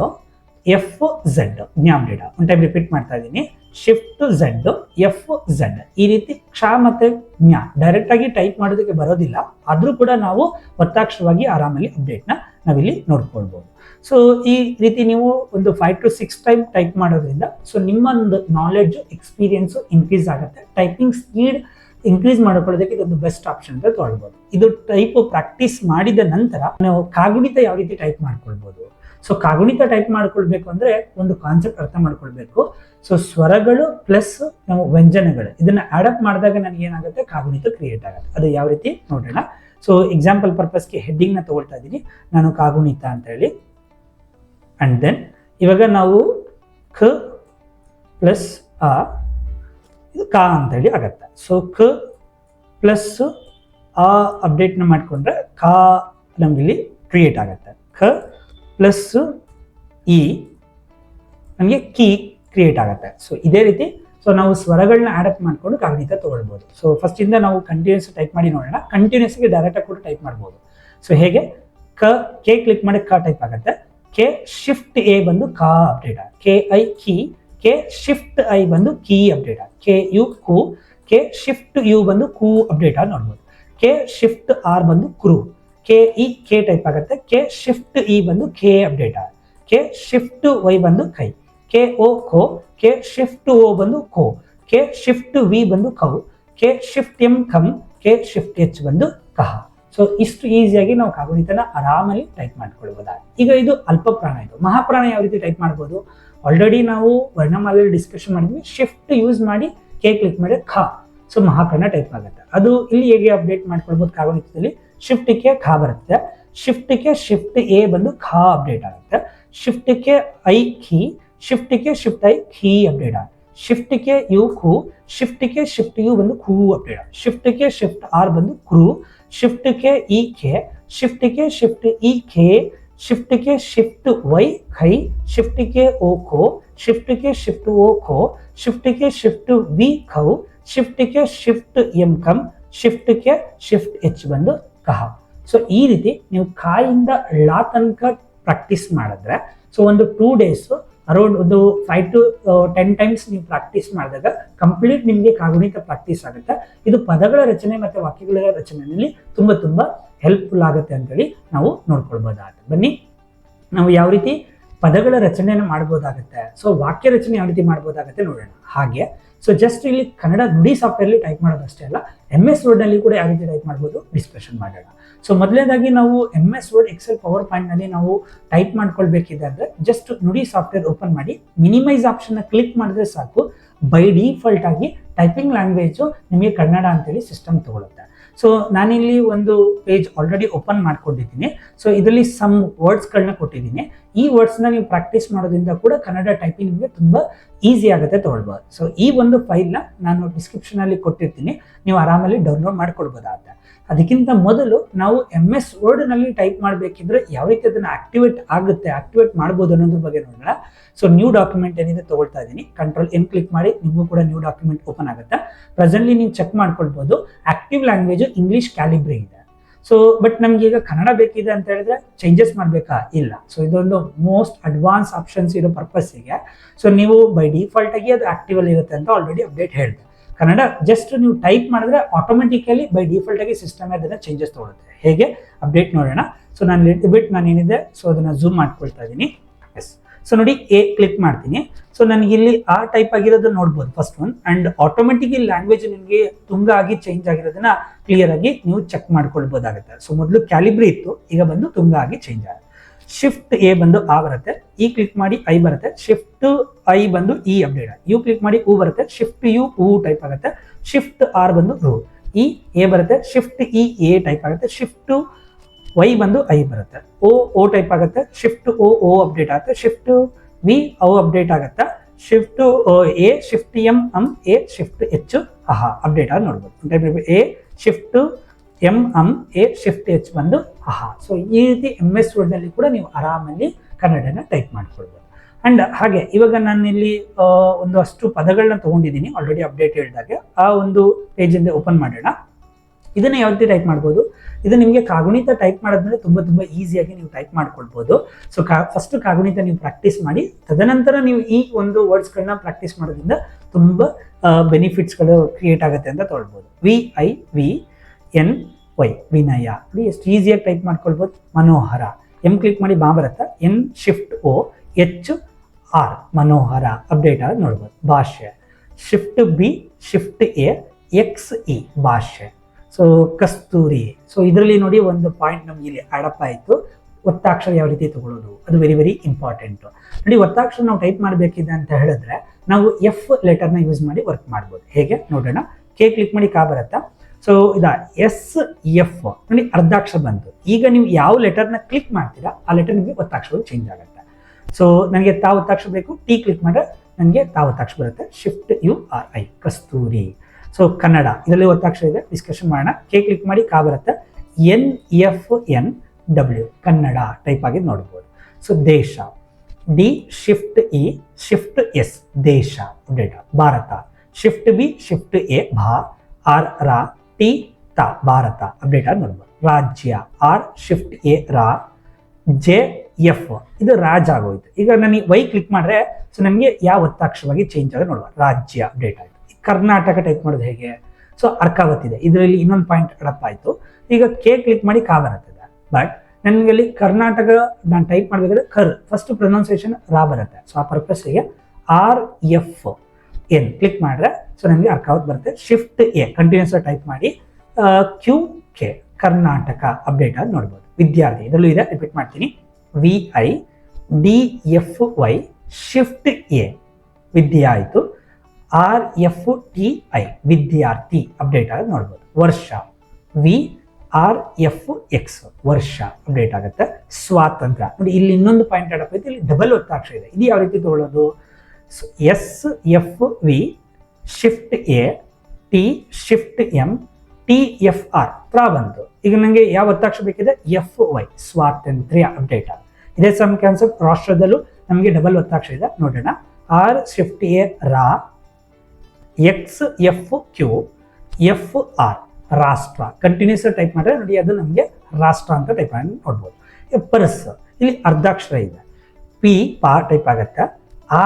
ಎಫ್ ಜ್ಞಾ ಜ್ಞಾಬ್ಲಿಡ ಒಂದು ಟೈಮ್ ರಿಪೀಟ್ ಮಾಡ್ತಾ ಇದ್ದೀನಿ. ಶಿಫ್ಟ್ ಝೆಡ್ ಎಫ್ ಝೆಡ್ ಈ ರೀತಿ ಕ್ಷ ಮತ್ತೆ ಜ್ಞಾ. ಡೈರೆಕ್ಟ್ ಆಗಿ ಟೈಪ್ ಮಾಡೋದಕ್ಕೆ ಬರೋದಿಲ್ಲ. ಆದರೂ ಕೂಡ ನಾವು ಒತ್ತಾಕ್ಷರವಾಗಿ ಆರಾಮಲ್ಲಿ ಅಪ್ಡೇಟ್ನ ನಾವಿಲ್ಲಿ ನೋಡ್ಕೊಳ್ಬೋದು. ಸೊ ಈ ರೀತಿ ನೀವು ಒಂದು five to six time type ಮಾಡೋದ್ರಿಂದ ಸೊ ನಿಮ್ಮ ಒಂದು ನಾಲೆಡ್ಜ್ ಎಕ್ಸ್ಪೀರಿಯನ್ಸ್ ಇನ್ಕ್ರೀಸ್ ಆಗುತ್ತೆ. ಟೈಪಿಂಗ್ ಸ್ಪೀಡ್ ಇನ್ಕ್ರೀಸ್ ಮಾಡ್ಕೊಳ್ಳೋದಕ್ಕೆ ಇದೊಂದು ಬೆಸ್ಟ್ ಆಪ್ಷನ್ ಅಂತ ತೊಗೊಳ್ಬೋದು. ಇದು ಟೈಪ್ ಪ್ರಾಕ್ಟೀಸ್ ಮಾಡಿದ ನಂತರ ನಾವು ಕಾಗುಣಿತ ಯಾವ ರೀತಿ ಟೈಪ್ ಮಾಡ್ಕೊಳ್ಬೋದು. ಸೊ ಕಾಗುಣಿತ ಟೈಪ್ ಮಾಡ್ಕೊಳ್ಬೇಕು ಅಂದ್ರೆ ಒಂದು ಕಾನ್ಸೆಪ್ಟ್ ಅರ್ಥ ಮಾಡ್ಕೊಳ್ಬೇಕು. ಸೊ ಸ್ವರಗಳು ಪ್ಲಸ್ ನಾವು ವ್ಯಂಜನಗಳು ಇದನ್ನ ಅಡಾಪ್ಟ್ ಮಾಡಿದಾಗ ನನಗೆ ಏನಾಗುತ್ತೆ ಕಾಗುಣಿತ ಕ್ರಿಯೇಟ್ ಆಗುತ್ತೆ. ಅದು ಯಾವ ರೀತಿ? ನೋಡೋಣ. ಸೊ ಎಕ್ಸಾಂಪಲ್ ಪರ್ಪಸ್ಗೆ ಹೆಡ್ಡಿಂಗ್ನ ತಗೊಳ್ತಾ ಇದ್ದೀನಿ. ನಾನು ಕಾಗುಣಿತ ಅಂತ ಹೇಳಿ. ಅಂಡ್ ದೆನ್ ಇವಾಗ ನಾವು ಖ ಪ್ಲಸ್ ಅ ಇದು ಕಾ ಅಂತೇಳಿ ಆಗತ್ತೆ. ಸೊ ಕ ಪ್ಲಸ್ ಆ ಅಪ್ಡೇಟ್ನ ಮಾಡಿಕೊಂಡ್ರೆ ಕ ನಮಗಿಲ್ಲಿ ಕ್ರಿಯೇಟ್ ಆಗುತ್ತೆ. ಖ ಪ್ಲಸ್ ಇ ನಮಗೆ ಕೀ ಕ್ರಿಯೇಟ್ ಆಗುತ್ತೆ. ಸೊ ಇದೇ ರೀತಿ ಸೊ ನಾವು ಸ್ವರಗಳನ್ನ ಆಡಕ್ಟ್ ಮಾಡ್ಕೊಂಡು ಕಾಗಣಿತ ತಗೊಳ್ಬೋದು. ಸೊ ಫಸ್ಟಿಂದ ನಾವು ಕಂಟಿನ್ಯೂಸ್ ಟೈಪ್ ಮಾಡಿ ನೋಡೋಣ. ಕಂಟಿನ್ಯೂಸ್ಗೆ ಡೈರೆಕ್ಟಾಗಿ ಕೂಡ ಟೈಪ್ ಮಾಡ್ಬೋದು. ಸೊ ಹೇಗೆ? ಕ ಕೆ ಕ್ಲಿಕ್ ಮಾಡಿ ಕ ಟೈಪ್ ಆಗುತ್ತೆ. ಕೆ ಶಿಫ್ಟ್ ಎ ಬಂದು ಕಾ ಅಪ್ಡೇಟ್ ಕೆ ಐ ಕಿ ಕೆ ಶಿಫ್ಟ್ ಐ ಬಂದು ಕೀ ಅಪ್ಡೇಟ್ ಕೆ ಯು ಕು ಕೆ ಶಿಫ್ಟ್ ಯು ಬಂದು ಕು ಅಪ್ಡೇಟ್ ಆಗಿ ನೋಡ್ಬೋದು. ಕೆ ಶಿಫ್ಟ್ ಆರ್ ಬಂದು ಕ್ರೂ ಕೆ ಇ ಕೆ ಟೈಪ್ ಆಗುತ್ತೆ. ಕೆ ಶಿಫ್ಟ್ ಇ ಬಂದು ಕೆ ಅಪ್ಡೇಟ್ ಕೆ ಶಿಫ್ಟ್ ವೈ ಬಂದು ಕೈ. ಕೆ ಓ ಖೋ, ಕೆ ಶಿಫ್ಟ್ ಓ ಬಂದು ಖೋ, ಕೆ ಶಿಫ್ಟ್ ವಿ ಬಂದು ಕೌ, ಕೆ ಶಿಫ್ಟ್ ಎಂ ಕಮ್ ಕೆ ಶಿಫ್ಟ್ ಎಚ್ ಬಂದು ಕಹ. ಸೊ ಇಷ್ಟು ಈಸಿಯಾಗಿ ನಾವು ಕಾಗುಣಿತನ ಆರಾಮಲ್ಲಿ ಟೈಪ್ ಮಾಡ್ಕೊಳ್ಬೋದಾಗಿ. ಈಗ ಇದು ಅಲ್ಪ ಪ್ರಾಣ ಇದು. ಮಹಾಪ್ರಾಣ ಯಾವ ರೀತಿ ಟೈಪ್ ಮಾಡ್ಬೋದು? ಆಲ್ರೆಡಿ ನಾವು ವರ್ಣಮಾಲೆಯಲ್ಲಿ ಡಿಸ್ಕಷನ್ ಮಾಡಿದ್ವಿ ಶಿಫ್ಟ್ ಯೂಸ್ ಮಾಡಿ ಕೆ ಕ್ಲಿಕ್ ಮಾಡಿ ಖ. ಸೊ ಮಹಾಪ್ರಾಣ ಟೈಪ್ ಆಗುತ್ತೆ. ಅದು ಇಲ್ಲಿ ಹೇಗೆ ಅಪ್ಡೇಟ್ ಮಾಡ್ಕೊಳ್ಬೋದು ಕಾಗುಣಿತದಲ್ಲಿ? ಶಿಫ್ಟ್ ಕೆ ಖಾ ಬರುತ್ತೆ. ಶಿಫ್ಟ್ ಕೆ ಶಿಫ್ಟ್ ಎ ಬಂದು ಖ ಅಪ್ಡೇಟ್ ಆಗುತ್ತೆ. ಶಿಫ್ಟ್ ಕೆ ಐ ಖಿ ಶಿಫ್ಟ್ ಕೆ ಶಿಫ್ಟ್ ಐ ಖಿ ಅಪ್ಡೇಟ್ ಆಗುತ್ತೆ ಶಿಫ್ಟ್ ಕೆ ಯು ಖು ಶಿಫ್ಟ್ ಕೆ ಶಿಫ್ಟ್ ಯು ಬಂದು ಖೂ update shift K shift R ಬಂದು ಕ್ರೂ shift K E K shift K shift E K shift K shift Y ಖೈ shift K O ಖೋ shift K shift O ಖೋ shift K shift V ಖೌ shift K shift M ಕಮ್ shift K shift H ಬಂದು ಕಹ so ಈ ರೀತಿ ನೀವು ಕಾಯಿಂದ ಲಾ ತನಕ ಪ್ರಾಕ್ಟೀಸ್ ಮಾಡಿದ್ರೆ ಸೊ ಒಂದು ಟೂ ಡೇಸ್ ಅರೌಂಡ್ ಒಂದು ಫೈವ್ ಟು ಟೆನ್ ಟೈಮ್ಸ್ ನೀವು ಪ್ರಾಕ್ಟೀಸ್ ಮಾಡಿದಾಗ ಕಂಪ್ಲೀಟ್ ನಿಮಗೆ ಕಾಗುಣಿತ ಪ್ರಾಕ್ಟೀಸ್ ಆಗುತ್ತೆ. ಇದು ಪದಗಳ ರಚನೆ ಮತ್ತು ವಾಕ್ಯಗಳ ರಚನೆಯಲ್ಲಿ ತುಂಬ ತುಂಬ ಹೆಲ್ಪ್ಫುಲ್ ಆಗುತ್ತೆ ಅಂತೇಳಿ ನಾವು ನೋಡ್ಕೊಳ್ಬೋದಾಗುತ್ತೆ. ಬನ್ನಿ, ನಾವು ಯಾವ ರೀತಿ ಪದಗಳ ರಚನೆಯನ್ನು ಮಾಡ್ಬೋದಾಗುತ್ತೆ. ಸೊ ವಾಕ್ಯ ರಚನೆ ಯಾವ ರೀತಿ ಮಾಡ್ಬೋದಾಗುತ್ತೆ ನೋಡೋಣ. ಹಾಗೆ ಸೊ ಜಸ್ಟ್ ಇಲ್ಲಿ ಕನ್ನಡ ನುಡಿ ಸಾಫ್ಟ್ವೇರ್ಲಿ ಟೈಪ್ ಮಾಡೋದು ಅಷ್ಟೇ ಅಲ್ಲ ಎಂ ಎಸ್ ವರ್ಡ್ನಲ್ಲಿ ಕೂಡ ಯಾವ ರೀತಿ ಟೈಪ್ ಮಾಡ್ಬೋದು ಡಿಸ್ಕಷನ್ ಮಾಡೋಣ. ಸೊ ಮೊದಲನೇದಾಗಿ ನಾವು M S word Excel power ಪಾಯಿಂಟ್ನಲ್ಲಿ ನಾವು ಟೈಪ್ ಮಾಡ್ಕೊಳ್ಬೇಕಿದೆ ಅಂದರೆ ಜಸ್ಟ್ ನುಡಿ ಸಾಫ್ಟ್ವೇರ್ ಓಪನ್ ಮಾಡಿ ಮಿನಿಮೈಸ್ ಆಪ್ಷನ್ನ ಕ್ಲಿಕ್ ಮಾಡಿದ್ರೆ ಸಾಕು ಬೈ ಡಿಫಾಲ್ಟ್ ಆಗಿ ಟೈಪಿಂಗ್ ಲ್ಯಾಂಗ್ವೇಜು ನಿಮಗೆ ಕನ್ನಡ ಅಂತೇಳಿ ಸಿಸ್ಟಮ್ ತಗೊಳುತ್ತೆ. ಸೊ ನಾನಿಲ್ಲಿ ಒಂದು ಪೇಜ್ ಆಲ್ರೆಡಿ ಓಪನ್ ಮಾಡ್ಕೊಂಡಿದ್ದೀನಿ. ಸೊ ಇದರಲ್ಲಿ ಸಮ್ ವರ್ಡ್ಸ್ಗಳನ್ನ ಕೊಟ್ಟಿದ್ದೀನಿ. ಈ ವರ್ಡ್ಸ್ನ ನೀವು ಪ್ರಾಕ್ಟೀಸ್ ಮಾಡೋದ್ರಿಂದ ಕೂಡ ಕನ್ನಡ ಟೈಪಿಂಗ್ ನಿಮಗೆ ತುಂಬ ಈಸಿ ಆಗುತ್ತೆ ತೊಗೊಳ್ಬೋದು. ಸೊ ಈ ಒಂದು ಫೈಲ್ನ ನಾನು ಡಿಸ್ಕ್ರಿಪ್ಷನಲ್ಲಿ ಕೊಟ್ಟಿರ್ತೀನಿ. ನೀವು ಆರಾಮಲ್ಲಿ ಡೌನ್ಲೋಡ್ ಮಾಡ್ಕೊಳ್ಬೋದಾಗುತ್ತೆ ಅದಕ್ಕಿಂತ ಮೊದಲು ನಾವು ಎಂ ಎಸ್ ವರ್ಡ್ನಲ್ಲಿ ಟೈಪ್ ಮಾಡಬೇಕಿದ್ರೆ ಯಾವ ರೀತಿ ಅದನ್ನು ಆಕ್ಟಿವೇಟ್ ಆಗುತ್ತೆ ಆಕ್ಟಿವೇಟ್ ಮಾಡ್ಬೋದು ಅನ್ನೋದ್ರ ಬಗ್ಗೆ ನೋಡೋಣ. ಸೊ ನ್ಯೂ ಡಾಕ್ಯುಮೆಂಟ್ ಏನಿದೆ ತೊಗೊಳ್ತಾ ಇದ್ದೀನಿ. ಕಂಟ್ರೋಲ್ ಎನ್ ಕ್ಲಿಕ್ ಮಾಡಿ ನಿಮಗೂ ಕೂಡ ನ್ಯೂ ಡಾಕ್ಯುಮೆಂಟ್ ಓಪನ್ ಆಗುತ್ತೆ. ಪ್ರೆಸೆಂಟ್ಲಿ ನೀವು ಚೆಕ್ ಮಾಡ್ಕೊಳ್ಬೋದು. ಆಕ್ಟಿವ್ ಲ್ಯಾಂಗ್ವೇಜು ಇಂಗ್ಲೀಷ್ ಕ್ಯಾಲಿಬ್ರಿ ಇದೆ. ಸೊ ಬಟ್ ನಮ್ಗೆ ಈಗ ಕನ್ನಡ ಬೇಕಿದೆ ಅಂತ ಹೇಳಿದ್ರೆ ಚೇಂಜಸ್ ಮಾಡಬೇಕಾ? ಇಲ್ಲ. ಸೊ ಇದೊಂದು ಮೋಸ್ಟ್ ಅಡ್ವಾನ್ಸ್ ಆಪ್ಷನ್ಸ್ ಇರೋ ಪರ್ಪಸ್ಸಿಗೆ ಸೊ ನೀವು ಬೈ ಡಿಫಾಲ್ಟ್ ಆಗಿ ಅದು ಆಕ್ಟಿವ್ ಅಲ್ಲಿ ಇರುತ್ತೆ ಅಂತ ಆಲ್ರೆಡಿ ಅಪ್ಡೇಟ್ ಹೇಳಿದೆ. ಕನ್ನಡ ಜಸ್ಟ್ ನೀವು ಟೈಪ್ ಮಾಡಿದ್ರೆ ಆಟೋಮೆಟಿಕಲಿ ಬೈ ಡಿಫಾಲ್ಟ್ ಆಗಿ ಸಿಸ್ಟಮ್ ಅದನ್ನ ಚೇಂಜಸ್ ತಗೊಳುತ್ತೆ. ಹೇಗೆ? ಅಪ್ಡೇಟ್ ನೋಡೋಣ. ಸೊ ನಾನು ಲಿಟ್ ಬಿಟ್ ನಾನು ಏನಿದೆ ಸೊ ಅದನ್ನ ಝೂಮ್ ಮಾಡ್ಕೊಳ್ತಾ ಇದ್ದೀನಿ. ಎಸ್ ಸೊ ನೋಡಿ ಎ ಕ್ಲಿಕ್ ಮಾಡ್ತೀನಿ. ಸೊ ನನಗೆ ಇಲ್ಲಿ ಆ ಟೈಪ್ ಆಗಿರೋದನ್ನ ನೋಡ್ಬೋದು first one and automatic language ನಿಮಗೆ ತುಂಗ ಆಗಿ ಚೇಂಜ್ ಆಗಿರೋದನ್ನ ಕ್ಲಿಯರ್ ಆಗಿ ನೀವು ಚೆಕ್ ಮಾಡ್ಕೊಳ್ಬೋದಾಗುತ್ತೆ. ಸೊ ಮೊದಲು ಕ್ಯಾಲಿಬ್ರಿ ಇತ್ತು, ಈಗ ಬಂದು ತುಂಗ ಆಗಿ ಚೇಂಜ್ ಆಗುತ್ತೆ. ಶಿಫ್ಟ್ ಎ ಬಂದು ಆ ಬರುತ್ತೆ ಇ ಕ್ಲಿಕ್ ಮಾಡಿ ಐ ಬರುತ್ತೆ ಶಿಫ್ಟ್ ಐ ಬಂದು ಇ ಅಪ್ಡೇಟ್ ಯು ಕ್ಲಿಕ್ ಮಾಡಿ ಉ ಬರುತ್ತೆ ಶಿಫ್ಟ್ ಯು ಉ ಟೈಪ್ ಆಗುತ್ತೆ. ಶಿಫ್ಟ್ ಆರ್ ಬಂದು ರೂ ಇ ಎ ಬರುತ್ತೆ ಶಿಫ್ಟ್ ಇ ಎ ಟೈಪ್ ಆಗುತ್ತೆ. ಶಿಫ್ಟ್ ವೈ ಬಂದು ಐ ಬರುತ್ತೆ. ಓ ಓ ಟೈಪ್ ಆಗುತ್ತೆ ಶಿಫ್ಟ್ ಓ ಓ ಅಪ್ಡೇಟ್ ಆಗುತ್ತೆ ಶಿಫ್ಟ್ ವಿ ಓ ಅಪ್ಡೇಟ್ ಆಗುತ್ತೆ ಶಿಫ್ಟ್ ಎ ಶಿಫ್ಟ್ ಎಂ ಅಮ್ ಎ ಶಿಫ್ಟ್ ಎಚ್ ಅಹ ಅಪ್ಡೇಟ್ ಆಗಿ ನೋಡ್ಬೋದು. ಎ ಶಿಫ್ಟ್ ಎಂ ಅಮ್ ಎ ಶಿಫ್ಟ್ ಎಚ್ ಬಂದು ಅಹ ಸೊ ಈ ರೀತಿ ಎಂ ಎಸ್ ವರ್ಡ್ನಲ್ಲಿ ಕೂಡ ನೀವು ಆರಾಮಲ್ಲಿ ಕನ್ನಡನ ಟೈಪ್ ಮಾಡ್ಕೊಳ್ಬೋದು. ಅಂಡ್ ಹಾಗೆ, ಇವಾಗ ನಾನು ಇಲ್ಲಿ ಒಂದು ಅಷ್ಟು ಪದಗಳನ್ನ ತಗೊಂಡಿದ್ದೀನಿ ಆಲ್ರೆಡಿ ಅಪ್ಡೇಟ್ ಹೇಳಿದಾಗೆ. ಆ ಒಂದು ಪೇಜಿಂದ ಓಪನ್ ಮಾಡೋಣ. ಇದನ್ನ ಯಾವ ರೀತಿ ಟೈಪ್ ಮಾಡ್ಬೋದು? ಇದು ನಿಮಗೆ ಕಾಗುಣಿತ ಟೈಪ್ ಮಾಡೋದ್ಮೇಲೆ ತುಂಬ ತುಂಬ ಈಸಿಯಾಗಿ ನೀವು ಟೈಪ್ ಮಾಡ್ಕೊಳ್ಬೋದು. ಸೊ ಕಾ ಫಸ್ಟ್ ಕಾಗುಣಿತ ನೀವು ಪ್ರಾಕ್ಟೀಸ್ ಮಾಡಿ, ತದನಂತರ ನೀವು ಈ ಒಂದು ವರ್ಡ್ಸ್ಗಳನ್ನ ಪ್ರಾಕ್ಟೀಸ್ ಮಾಡೋದ್ರಿಂದ ತುಂಬ ಬೆನಿಫಿಟ್ಸ್ಗಳು ಕ್ರಿಯೇಟ್ ಆಗುತ್ತೆ ಅಂತ ತೊಳ್ಬೋದು. V I V N Y ವಿನಯ. ನೋಡಿ, ಎಷ್ಟು ಈಸಿಯಾಗಿ ಟೈಪ್ ಮಾಡ್ಕೊಳ್ಬೋದು. ಮನೋಹರ. ಎಂ ಕ್ಲಿಕ್ ಮಾಡಿ ಬಾ ಬರುತ್ತೆ? N shift O H R ಮನೋಹರ. ಅಪ್ಡೇಟ್ ಆಗಿ ನೋಡ್ಬೋದು. ಭಾಷೆ shift B shift A X E ಭಾಷೆ ಸೊ ಕಸ್ತೂರಿ. ಸೊ ಇದರಲ್ಲಿ ನೋಡಿ ಒಂದು ಪಾಯಿಂಟ್ ನಮ್ಗೆ ಇಲ್ಲಿ ಅಡಪ್ ಆಯಿತು. ಒತ್ತಾಕ್ಷರ ಯಾವ ರೀತಿ ತಗೊಳ್ಳೋದು? ಅದು ವೆರಿ ವೆರಿ ಇಂಪಾರ್ಟೆಂಟ್ ನೋಡಿ ಒತ್ತಾಕ್ಷರ ನಾವು ಟೈಪ್ ಮಾಡಬೇಕಿದೆ ಅಂತ ಹೇಳಿದ್ರೆ ನಾವು ಎಫ್ ಲೆಟರ್ನ ಯೂಸ್ ಮಾಡಿ ವರ್ಕ್ ಮಾಡ್ಬೋದು. ಹೇಗೆ? ನೋಡೋಣ. ಕೆ ಕ್ಲಿಕ್ ಮಾಡಿ ಕಾ ಬರುತ್ತಾ? ಸೊ ಇದ ಎಸ್ ಎಫ್ ನೋಡಿ, ಅರ್ಧಾಕ್ಷರ ಬಂತು. ಈಗ ನೀವು ಯಾವ ಲೆಟರ್ನ ಕ್ಲಿಕ್ ಮಾಡ್ತೀರಾ, ಆ ಲೆಟರ್ ನಿಮಗೆ ಒತ್ತಾಕ್ಷರ ಚೇಂಜ್ ಆಗುತ್ತೆ. ಸೊ ನನಗೆ ತಾ ಒತ್ತಾಕ್ಷರ ಬೇಕು. ಟಿ ಕ್ಲಿಕ್ ಮಾಡಿದ್ರೆ ನನಗೆ ತಾ ಒತ್ತಾಕ್ಷರ ಬರುತ್ತೆ. ಶಿಫ್ಟ್ ಯು ಆರ್ ಐ ಕಸ್ತೂರಿ. ಸೊ ಕನ್ನಡ. ಇದರಲ್ಲಿ ಒತ್ತಾಕ್ಷರ ಇದೆ. ಡಿಸ್ಕಷನ್ ಮಾಡೋಣ. ಕೆ ಕ್ಲಿಕ್ ಮಾಡಿ ಕಾ ಬರುತ್ತೆ. N F N W Kannada type ಆಗಿ ನೋಡ್ಬೋದು. ಸೊ ದೇಶ. D shift E shift S ದೇಶ. Update Bharat. Shift B shift A ಭಾ. ಆರ್ ರಾ. ಟಿ ತ. ಭಾರತ. ಅಪ್ಡೇಟ್ ಆಗಿ ನೋಡ್ಬೋದು. ರಾಜ್ಯ. ಆರ್ ಶಿಫ್ಟ್ ಎ ರಾ. ಜೆ ಎಫ್ ಇದು ರಾಜ್ ಆಗೋಯ್ತು. ಈಗ ನನಗೆ ವೈ ಕ್ಲಿಕ್ ಮಾಡಿದ್ರೆ ಸೊ ನನಗೆ ಯಾವ ಒತ್ತಾಕ್ಷರವಾಗಿ ಚೇಂಜ್ ಆಗಿ ನೋಡುವ ರಾಜ್ಯ ಅಪ್ಡೇಟ್ ಆಯಿತು. ಕರ್ನಾಟಕ ಟೈಪ್ ಮಾಡೋದು ಹೇಗೆ? ಸೊ ಅರ್ಕ ಗೊತ್ತಿದೆ ಇದರಲ್ಲಿ ಇನ್ನೊಂದು ಪಾಯಿಂಟ್ ಅಡಪ್ ಆಯಿತು. ಈಗ ಕೆ ಕ್ಲಿಕ್ ಮಾಡಿ ಕಾ ಬರುತ್ತದೆ. ಬಟ್ ನನಗೆ ಅಲ್ಲಿ ಕರ್ನಾಟಕ ನಾನು ಟೈಪ್ ಮಾಡಬೇಕಾದ್ರೆ ಕರ್. ಫಸ್ಟ್ ಪ್ರೊನೌನ್ಸಿಯೇಷನ್ ರಾ ಬರುತ್ತೆ. ಸೊ ಆ ಪರ್ಪಸ್ಗೆ ಆರ್ ಎಫ್ ಎನ್ ಕ್ಲಿಕ್ ಮಾಡಿದ್ರೆ ಸೊ ನನಗೆ ಅರ್ಕಾವತ್ ಬರುತ್ತೆ. ಶಿಫ್ಟ್ ಎ ಕಂಟಿನ್ಯೂಸ್ ಟೈಪ್ ಮಾಡಿ ಕ್ಯೂ ಕೆ ಕರ್ನಾಟಕ ಅಪ್ಡೇಟ್ ಆಗಿ ನೋಡ್ಬೋದು. ವಿದ್ಯಾರ್ಥಿ, ಇದರಲ್ಲೂ ಇದೆ ರಿಪೀಟ್ ಮಾಡ್ತೀನಿ. V I D F Y shift A ವಿದ್ಯೆ ಆಯಿತು. ಆರ್ ಎಫ್ ಟಿ ಐ ವಿದ್ಯಾರ್ಥಿ ಅಪ್ಡೇಟ್ ಆಗಿ ನೋಡ್ಬೋದು. ವರ್ಷ. ವಿ ಆರ್ ಎಫ್ ಎಕ್ಸ್ ವರ್ಷ ಅಪ್ಡೇಟ್ ಆಗುತ್ತೆ. ಸ್ವಾತಂತ್ರ್ಯ ನೋಡಿ, ಇಲ್ಲಿ ಇನ್ನೊಂದು ಪಾಯಿಂಟ್ ಆಡಪ್ಪ ಇಲ್ಲಿ ಡಬಲ್ ಒತ್ತಾಕ್ಷರ ಇದೆ. ಇದು ಯಾವ ರೀತಿ ತಗೊಳ್ಳೋದು? S F V shift A T shift M T F R ಪ್ರಾ ಬಂತು. ಈಗ ನನಗೆ ಯಾವ ಒತ್ತಾಕ್ಷರ ಬೇಕಿದೆ? ಎಫ್ ವೈ ಸ್ವಾತಂತ್ರ್ಯ ಅಪ್ಡೇಟ್ ಇದೇ ಸಮ್ ಕಾನ್ಸೆಪ್ಟ್ ರಾಷ್ಟ್ರದಲ್ಲೂ ನಮಗೆ ಡಬಲ್ ಒತ್ತಾಕ್ಷರ ಇದೆ. ನೋಡೋಣ. R shift A Ra X F Q F R ರಾಷ್ಟ್ರ. ಕಂಟಿನ್ಯೂಸ್ ಟೈಪ್ ಮಾಡಿದ್ರೆ ನೋಡಿ, ಅದು ನಮಗೆ ರಾಷ್ಟ್ರ ಅಂತ ಟೈಪ್ ಮಾಡಿ ನೋಡ್ಬೋದು. ಪರಸ್, ಇಲ್ಲಿ ಅರ್ಧಾಕ್ಷರ ಇದೆ. ಪಿ ಪಾ ಟೈಪ್ ಆಗುತ್ತೆ.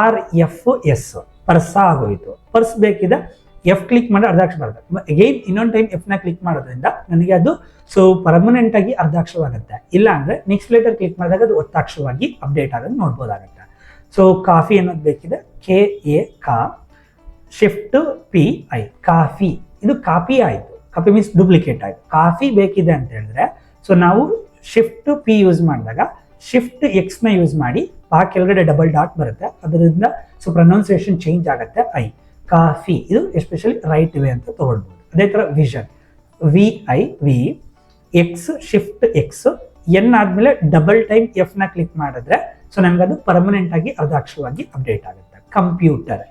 ಆರ್ ಎಫ್ ಎಸ್ ಪರ್ಸ ಆಗೋಯಿತು. ಪರ್ಸ್ ಬೇಕಿದೆ ಎಫ್ ಕ್ಲಿಕ್ ಮಾಡಿ ಅರ್ಧಾಕ್ಷರ ಬರುತ್ತೆ. ಅಗೈನ್ ಇನ್ನೊಂದು ಟೈಮ್ ಎಫ್ನ ಕ್ಲಿಕ್ ಮಾಡೋದ್ರಿಂದ ನನಗೆ ಅದು ಸೊ ಪರ್ಮನೆಂಟ್ ಆಗಿ ಅರ್ಧಾಕ್ಷರವಾಗುತ್ತೆ. ಇಲ್ಲ ಅಂದರೆ ನೆಕ್ಸ್ಟ್ ಲೆಟರ್ ಕ್ಲಿಕ್ ಮಾಡಿದಾಗ ಅದು ಒತ್ತಾಕ್ಷರವಾಗಿ ಅಪ್ಡೇಟ್ ಆಗೋದು ನೋಡ್ಬೋದಾಗುತ್ತೆ. ಸೊ ಕಾಫಿ ಅನ್ನೋದು ಬೇಕಿದೆ. ಕೆ ಎ ಕಾ ಶಿಫ್ಟ್ ಪಿ ಐ ಕಾಫಿ. ಇದು ಕಾಪಿ ಆಯಿತು. ಕಾಪಿ ಮೀನ್ಸ್ ಡೂಪ್ಲಿಕೇಟ್ ಆಯಿತು. ಕಾಫಿ ಬೇಕಿದೆ ಅಂತ ಹೇಳಿದ್ರೆ ಸೊ ನಾವು ಶಿಫ್ಟ್ ಪಿ ಯೂಸ್ ಮಾಡಿದಾಗ ಶಿಫ್ಟ್ ಎಕ್ಸ್ನ ಯೂಸ್ ಮಾಡಿ ಆ ಕೆಳಗಡೆ ಡಬಲ್ ಡಾಟ್ ಬರುತ್ತೆ. ಅದರಿಂದ ಸೊ ಪ್ರೊನೌನ್ಸಿಯೇಷನ್ ಚೇಂಜ್ ಆಗುತ್ತೆ ಐ ಕಾಫಿ. ಇದು ಎಸ್ಪೆಷಲಿ ರೈಟ್ ವೇ ಅಂತ ತಗೊಳ್ಬೋದು. ಅದೇ ಥರ vision V I V X shift X N ಆದಮೇಲೆ ಡಬಲ್ ಟೈಮ್ ಎಫ್ನ ಕ್ಲಿಕ್ ಮಾಡಿದ್ರೆ ಸೊ ನನಗದು ಪರ್ಮನೆಂಟ್ ಆಗಿ ಅರ್ಧಾಕ್ಷರವಾಗಿ ಅಪ್ಡೇಟ್ ಆಗುತ್ತೆ. ಕಂಪ್ಯೂಟರ್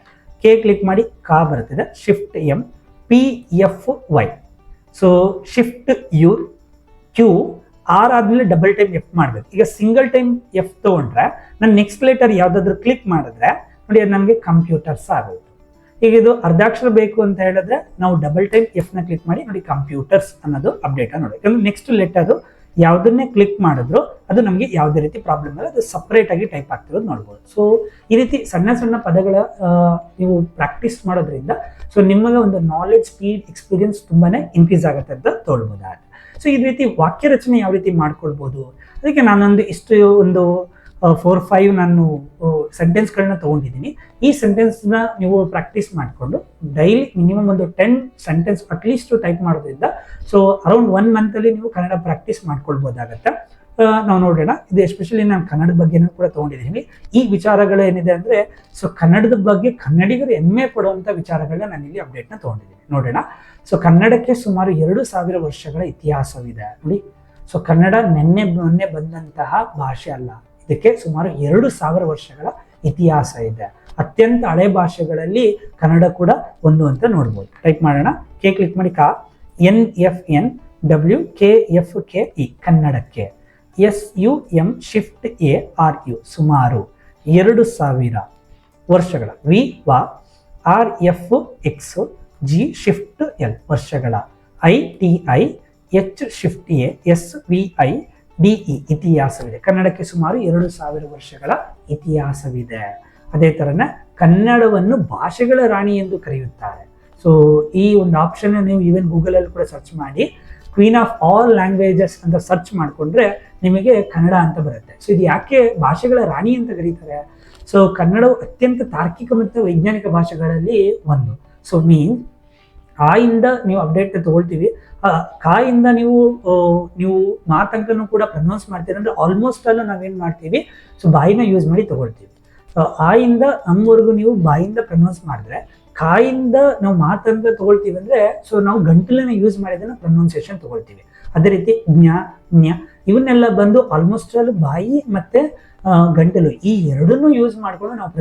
ಕೆ ಕ್ಲಿಕ್ ಮಾಡಿ ಕಾ ಬರ್ತದೆ. Shift M P F Y so shift U Q R ಆದಮೇಲೆ ಡಬಲ್ ಟೈಮ್ ಎಫ್ ಮಾಡಬೇಕು. ಈಗ ಸಿಂಗಲ್ ಟೈಮ್ ಎಫ್ ತೊಗೊಂಡ್ರೆ, ನಾನು ನೆಕ್ಸ್ಟ್ ಲೆಟರ್ ಯಾವುದಾದ್ರೂ ಕ್ಲಿಕ್ ಮಾಡಿದ್ರೆ, ನೋಡಿ ಅದು ನನಗೆ ಕಂಪ್ಯೂಟರ್ಸ್ ಆಗುತ್ತೆ ಈಗ ಇದು ಅರ್ಧಾಕ್ಷರ ಬೇಕು ಅಂತ ಹೇಳಿದ್ರೆ ನಾವು ಡಬಲ್ ಟೈಮ್ ಎಫ್ನ ಕ್ಲಿಕ್ ಮಾಡಿ, ನೋಡಿ ಕಂಪ್ಯೂಟರ್ಸ್ ಅನ್ನೋದು ಅಪ್ಡೇಟ್ ನೋಡಿ ಯಾಕಂದ್ರೆ ನೆಕ್ಸ್ಟ್ ಲೆಟರು ಯಾವುದನ್ನೇ ಕ್ಲಿಕ್ ಮಾಡಿದ್ರು ಅದು ನಮಗೆ ಯಾವುದೇ ರೀತಿ ಪ್ರಾಬ್ಲಮ್ ಇಲ್ಲ. ಅದು ಸಪ್ರೇಟ್ ಆಗಿ ಟೈಪ್ ಆಗ್ತಿರೋದು ನೋಡ್ಬೋದು. ಸೊ ಈ ರೀತಿ ಸಣ್ಣ ಸಣ್ಣ ಪದಗಳ ನೀವು ಪ್ರಾಕ್ಟೀಸ್ ಮಾಡೋದ್ರಿಂದ ಸೊ ನಿಮಗೆ ಒಂದು ನಾಲೆಡ್ಜ್ ಸ್ಪೀಡ್ ಎಕ್ಸ್ಪೀರಿಯನ್ಸ್ ತುಂಬಾ ಇನ್ಕ್ರೀಸ್ ಆಗುತ್ತೆ ಅಂತ ತೋಳ್ಬೋದಾಗುತ್ತೆ ಸೊ ಈ ರೀತಿ ವಾಕ್ಯ ರಚನೆ ಯಾವ ರೀತಿ ಮಾಡ್ಕೊಳ್ಬೋದು? ಅದಕ್ಕೆ ನಾನೊಂದು ಇಷ್ಟು ಒಂದು ಫೋರ್ ಫೈವ್ ನಾನು ಸೆಂಟೆನ್ಸ್ಗಳನ್ನ ತಗೊಂಡಿದ್ದೀನಿ. ಈ ಸೆಂಟೆನ್ಸ್ನ ನೀವು ಪ್ರಾಕ್ಟೀಸ್ ಮಾಡಿಕೊಂಡು ಡೈಲಿ ಮಿನಿಮಮ್ ಒಂದು ten sentence at least type ಮಾಡೋದ್ರಿಂದ ಸೊ ಅರೌಂಡ್ ಒನ್ ಮಂತಲ್ಲಿ ನೀವು ಕನ್ನಡ ಪ್ರಾಕ್ಟೀಸ್ ಮಾಡ್ಕೊಳ್ಬೋದಾಗತ್ತೆ. ನಾವು ನೋಡೋಣ. ಇದು ಎಸ್ಪೆಷಲಿ ನಾನು ಕನ್ನಡದ ಬಗ್ಗೆನೂ ಕೂಡ ತೊಗೊಂಡಿದ್ದೀನಿ. ಈ ವಿಚಾರಗಳು ಏನಿದೆ ಅಂದರೆ ಸೊ ಕನ್ನಡದ ಬಗ್ಗೆ ಕನ್ನಡಿಗರು ಹೆಮ್ಮೆ ಪಡುವಂಥ ವಿಚಾರಗಳನ್ನ ನಾನು ಇಲ್ಲಿ ಅಪ್ಡೇಟ್ನ ತಗೊಂಡಿದ್ದೀನಿ. ನೋಡೋಣ. ಸೊ ಕನ್ನಡಕ್ಕೆ ಸುಮಾರು ಎರಡು ಸಾವಿರ ವರ್ಷಗಳ ಇತಿಹಾಸವಿದೆ. ನೋಡಿ. ಸೊ ಕನ್ನಡ ನಿನ್ನೆ, ಮೊನ್ನೆ ಬಂದಂತಹ ಭಾಷೆ ಅಲ್ಲ. ಇದಕ್ಕೆ ಸುಮಾರು ಎರಡು ಸಾವಿರ ವರ್ಷಗಳ ಇತಿಹಾಸ ಇದೆ. ಅತ್ಯಂತ ಹಳೆ ಭಾಷೆಗಳಲ್ಲಿ ಕನ್ನಡ ಕೂಡ ಒಂದು ಅಂತ ನೋಡ್ಬೋದು. ಟೈಪ್ ಮಾಡೋಣ. ಕೆ ಕ್ಲಿಕ್ ಮಾಡಿ ಕಾ. N F N W K F K E ಕನ್ನಡಕ್ಕೆ. S U M shift A R U ಸುಮಾರು ಎರಡು ಸಾವಿರ ವರ್ಷಗಳ. ವಿ ವ. R F X G shift L ವರ್ಷಗಳ. I T I H shift A S V I D E, ಇತಿಹಾಸವಿದೆ. ಕನ್ನಡಕ್ಕೆ ಸುಮಾರು ಎರಡು ಸಾವಿರ ವರ್ಷಗಳ ಇತಿಹಾಸವಿದೆ. ಅದೇ ಥರನೇ ಕನ್ನಡವನ್ನು ಭಾಷೆಗಳ ರಾಣಿ ಎಂದು ಕರೆಯುತ್ತಾರೆ. ಸೊ ಈ ಒಂದು ಆಪ್ಷನ್ ನೀವು ಈವನ್ ಗೂಗಲಲ್ಲಿ ಕೂಡ ಸರ್ಚ್ ಮಾಡಿ ಕ್ವೀನ್ ಆಫ್ ಆಲ್ ಲ್ಯಾಂಗ್ವೇಜಸ್ ಅಂತ ಸರ್ಚ್ ಮಾಡಿಕೊಂಡ್ರೆ ನಿಮಗೆ ಕನ್ನಡ ಅಂತ ಬರುತ್ತೆ. ಸೊ ಇದು ಯಾಕೆ ಭಾಷೆಗಳ ರಾಣಿ ಅಂತ ಕರೀತಾರೆ? ಸೊ ಕನ್ನಡವು ಅತ್ಯಂತ ತಾರ್ಕಿಕ ಮತ್ತು ವೈಜ್ಞಾನಿಕ ಭಾಷೆಗಳಲ್ಲಿ ಒಂದು. ಸೊ ಮೀನ್ ಇಂದ ನೀವು ಅಪ್ಡೇಟ್ ತಗೊಳ್ತೀವಿ. ಕಾಯಿಂದ ನೀವು ನೀವು ಮಾತಂಕನೂ ಕೂಡ ಪ್ರನೌನ್ಸ್ ಮಾಡ್ತೀರ ಅಂದ್ರೆ ಆಲ್ಮೋಸ್ಟ್ ಅಲ್ಲ ನಾವೇನ್ ಮಾಡ್ತೀವಿ ಸೊ ಬಾಯಿನ ಯೂಸ್ ಮಾಡಿ ತಗೊಳ್ತೀವಿ. ಆಯಿಂದ ಅಮ್ಮವರೆಗೂ ನೀವು ಬಾಯಿಂದ ಪ್ರನೌನ್ಸ್ ಮಾಡಿದ್ರೆ, ಕಾಯಿಂದ ನಾವು ಮಾತಂಕ ತಗೊಳ್ತೀವಿ ಅಂದ್ರೆ ಸೊ ನಾವು ಗಂಟಲನ್ನ ಯೂಸ್ ಮಾಡಿದ್ರೆ ಪ್ರೊನೌನ್ಸಿಯೇಷನ್ ತಗೊಳ್ತೀವಿ. ಅದೇ ರೀತಿ ಜ್ಞಾ ಜ್ಞಾ, ಇವನ್ನೆಲ್ಲ ಬಂದು ಆಲ್ಮೋಸ್ಟ್ ಆಲ್ ಬಾಯಿ ಮತ್ತೆ ಗಂಟಲು ಈ ಎರಡನ್ನೂ ಯೂಸ್ ಮಾಡ್ಕೊಂಡು ನಾವು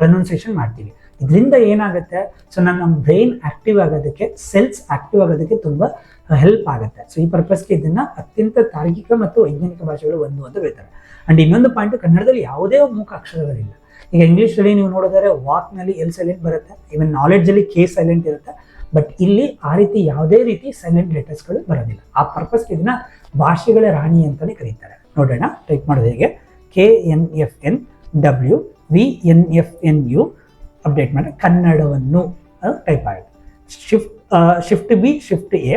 ಪ್ರೊನೌನ್ಸಿಯೇಷನ್ ಮಾಡ್ತೀವಿ. ಇದರಿಂದ ಏನಾಗುತ್ತೆ? ಸೊ ನಮ್ಮ ಬ್ರೈನ್ ಆಕ್ಟಿವ್ ಆಗೋದಕ್ಕೆ ಸೆಲ್ಸ್ ಆಕ್ಟಿವ್ ಆಗೋದಕ್ಕೆ ತುಂಬ ಹೆಲ್ಪ್ ಆಗುತ್ತೆ. ಸೊ ಈ ಪರ್ಪಸ್ಗೆ ಇದನ್ನ ಅತ್ಯಂತ ತಾರ್ಕಿಕ ಮತ್ತು ವೈಜ್ಞಾನಿಕ ಭಾಷೆಗಳು ಒಂದು ಅಂತ ಹೇಳ್ತಾರೆ ಅಂಡ್ ಇನ್ನೊಂದು ಪಾಯಿಂಟ್ ಕನ್ನಡದಲ್ಲಿ ಯಾವುದೇ ಮೂಕ ಅಕ್ಷರಗಳಿಲ್ಲ. ಈಗ ಇಂಗ್ಲೀಷಲ್ಲಿ ನೀವು ನೋಡಿದರೆ ವಾಕ್ನಲ್ಲಿ ಎಲ್ ಸೈಲೆಂಟ್ ಬರುತ್ತೆ. ಈವನ್ ನಾಲೆಡ್ಜಲ್ಲಿ ಕೆ ಸೈಲೆಂಟ್ ಇರುತ್ತೆ. ಬಟ್ ಇಲ್ಲಿ ಆ ರೀತಿ ಯಾವುದೇ ರೀತಿ ಸೈಲೆಂಟ್ ಲೆಟರ್ಸ್ಗಳು ಬರೋದಿಲ್ಲ. ಆ ಪರ್ಪಸ್ಗೆ ಇದನ್ನ ಭಾಷೆಗಳ ರಾಣಿ ಅಂತಲೇ ಕರೀತಾರೆ. ನೋಡೋಣ ಟೈಪ್ ಮಾಡೋದು ಹೇಗೆ. K N F N W V N F N U update ಮಾಡಿ ಕನ್ನಡವನ್ನು ಟೈಪ್ ಆಗಿದೆ shift shift B shift A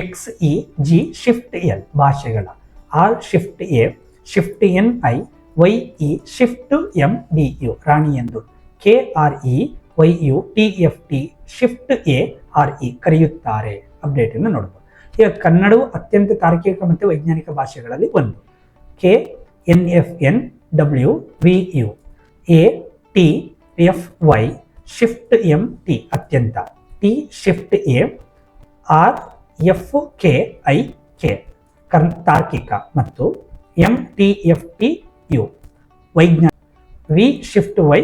X E G shift L ಭಾಷೆಗಳ. R shift A shift N I Y E shift M D U ರಾಣಿ ಎಂದು. K R E Y U T F T shift A R E ಕರೆಯುತ್ತಾರೆ. ಅಪ್ಡೇಟನ್ನು ನೋಡ್ಬೋದು. ಈಗ ಕನ್ನಡವು ಅತ್ಯಂತ ತಾರ್ಕಿಕ ಮತ್ತು ವೈಜ್ಞಾನಿಕ ಭಾಷೆಗಳಲ್ಲಿ ಒಂದು. K N F N W V U A T F Y shift M T ಅತ್ಯಂತ T shift A R F K I K ಕರ್ ತಾರ್ಕಿಕ ಮತ್ತು M T F T U ವೈಜ್ಞಾನಿಕ V shift Y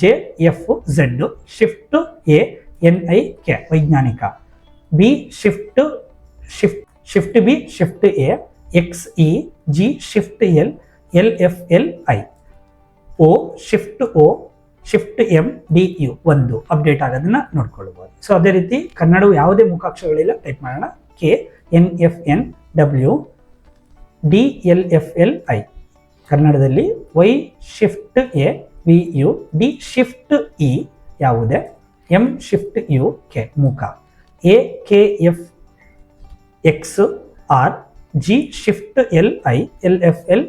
J F Z shift A N I K ವೈಜ್ಞಾನಿಕ B shift shift shift B shift A X E G shift L L F L I O shift O shift M D U ಒಂದು update ಆಗೋದನ್ನ ನೋಡ್ಕೊಳ್ಬೋದು. So ಅದೇ ರೀತಿ ಕನ್ನಡವು ಯಾವುದೇ ಮುಖಾಕ್ಷರಗಳಿಲ್ಲ type ಮಾಡೋಣ. K N F N W D L F L I ಕನ್ನಡದಲ್ಲಿ Y shift A V U D shift E ಯಾವುದೇ ಎಂ ಶಿಫ್ಟ್ ಯು ಕೆ ಮುಖ. A K F X R G shift L I L F L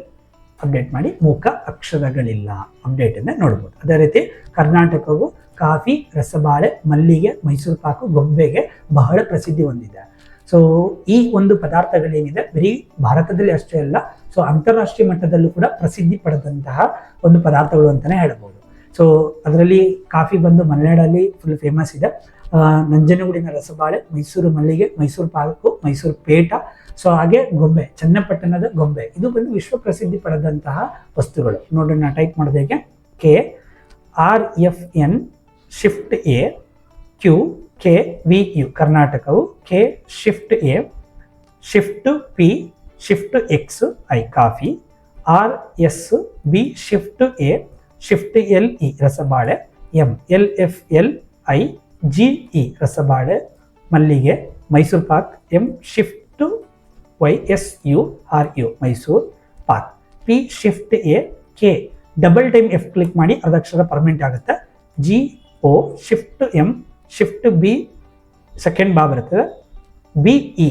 update ಮಾಡಿ ಮೂಕ ಅಕ್ಷರಗಳಿಲ್ಲ. Update ಅನ್ನ ನೋಡ್ಬೋದು. ಅದೇ ರೀತಿ ಕರ್ನಾಟಕವು ಕಾಫಿ, ರಸಬಾಳೆ, ಮಲ್ಲಿಗೆ, ಮೈಸೂರು ಪಾಕು, ಗೊಂಬೆಗೆ ಬಹಳ ಪ್ರಸಿದ್ಧಿ ಹೊಂದಿದೆ. ಸೊ ಈ ಒಂದು ಪದಾರ್ಥಗಳೇನಿದೆ, ಬರೀ ಭಾರತದಲ್ಲಿ ಅಷ್ಟೇ ಅಲ್ಲ ಸೊ ಅಂತಾರಾಷ್ಟ್ರೀಯ ಮಟ್ಟದಲ್ಲೂ ಕೂಡ ಪ್ರಸಿದ್ಧಿ ಪಡೆದಂತಹ ಒಂದು ಪದಾರ್ಥಗಳು ಅಂತಾನೆ ಹೇಳ್ಬೋದು. ಸೊ ಅದರಲ್ಲಿ ಕಾಫಿ ಬಂದು ಮಲೆನಾಡಲ್ಲಿ ಫುಲ್ ಫೇಮಸ್ ಇದೆ. ನಂಜನಗೂಡಿನ ರಸಬಾಳೆ, ಮೈಸೂರು ಮಲ್ಲಿಗೆ, ಮೈಸೂರು ಪಾಕು, ಮೈಸೂರು ಪೇಟ ಸೊ ಹಾಗೆ ಗೊಂಬೆ, ಚನ್ನಪಟ್ಟಣದ ಗೊಂಬೆ. ಇದು ಬಂದು ವಿಶ್ವ ಪ್ರಸಿದ್ಧಿ ಪಡೆದಂತಹ ವಸ್ತುಗಳು. ನೋಡೋಣ ಟೈಪ್ ಮಾಡೋದಕ್ಕೆ K R F N shift A Q K V U ಕರ್ನಾಟಕವು K shift A shift P shift X I coffee R S B shift A shift L E ರಸಬಾಳೆ. M L F L I G E ರಸಬಾಳೆ. ಮಲ್ಲಿಗೆ Mysore pak M shift Y S U R U Mysore pak P shift A K double time F click ಮಾಡಿ ಅರ್ಧಕ್ಷರ permanent ಆಗುತ್ತೆ. G O shift M shift B second ಬಾ ಬರ್ತದೆ. B E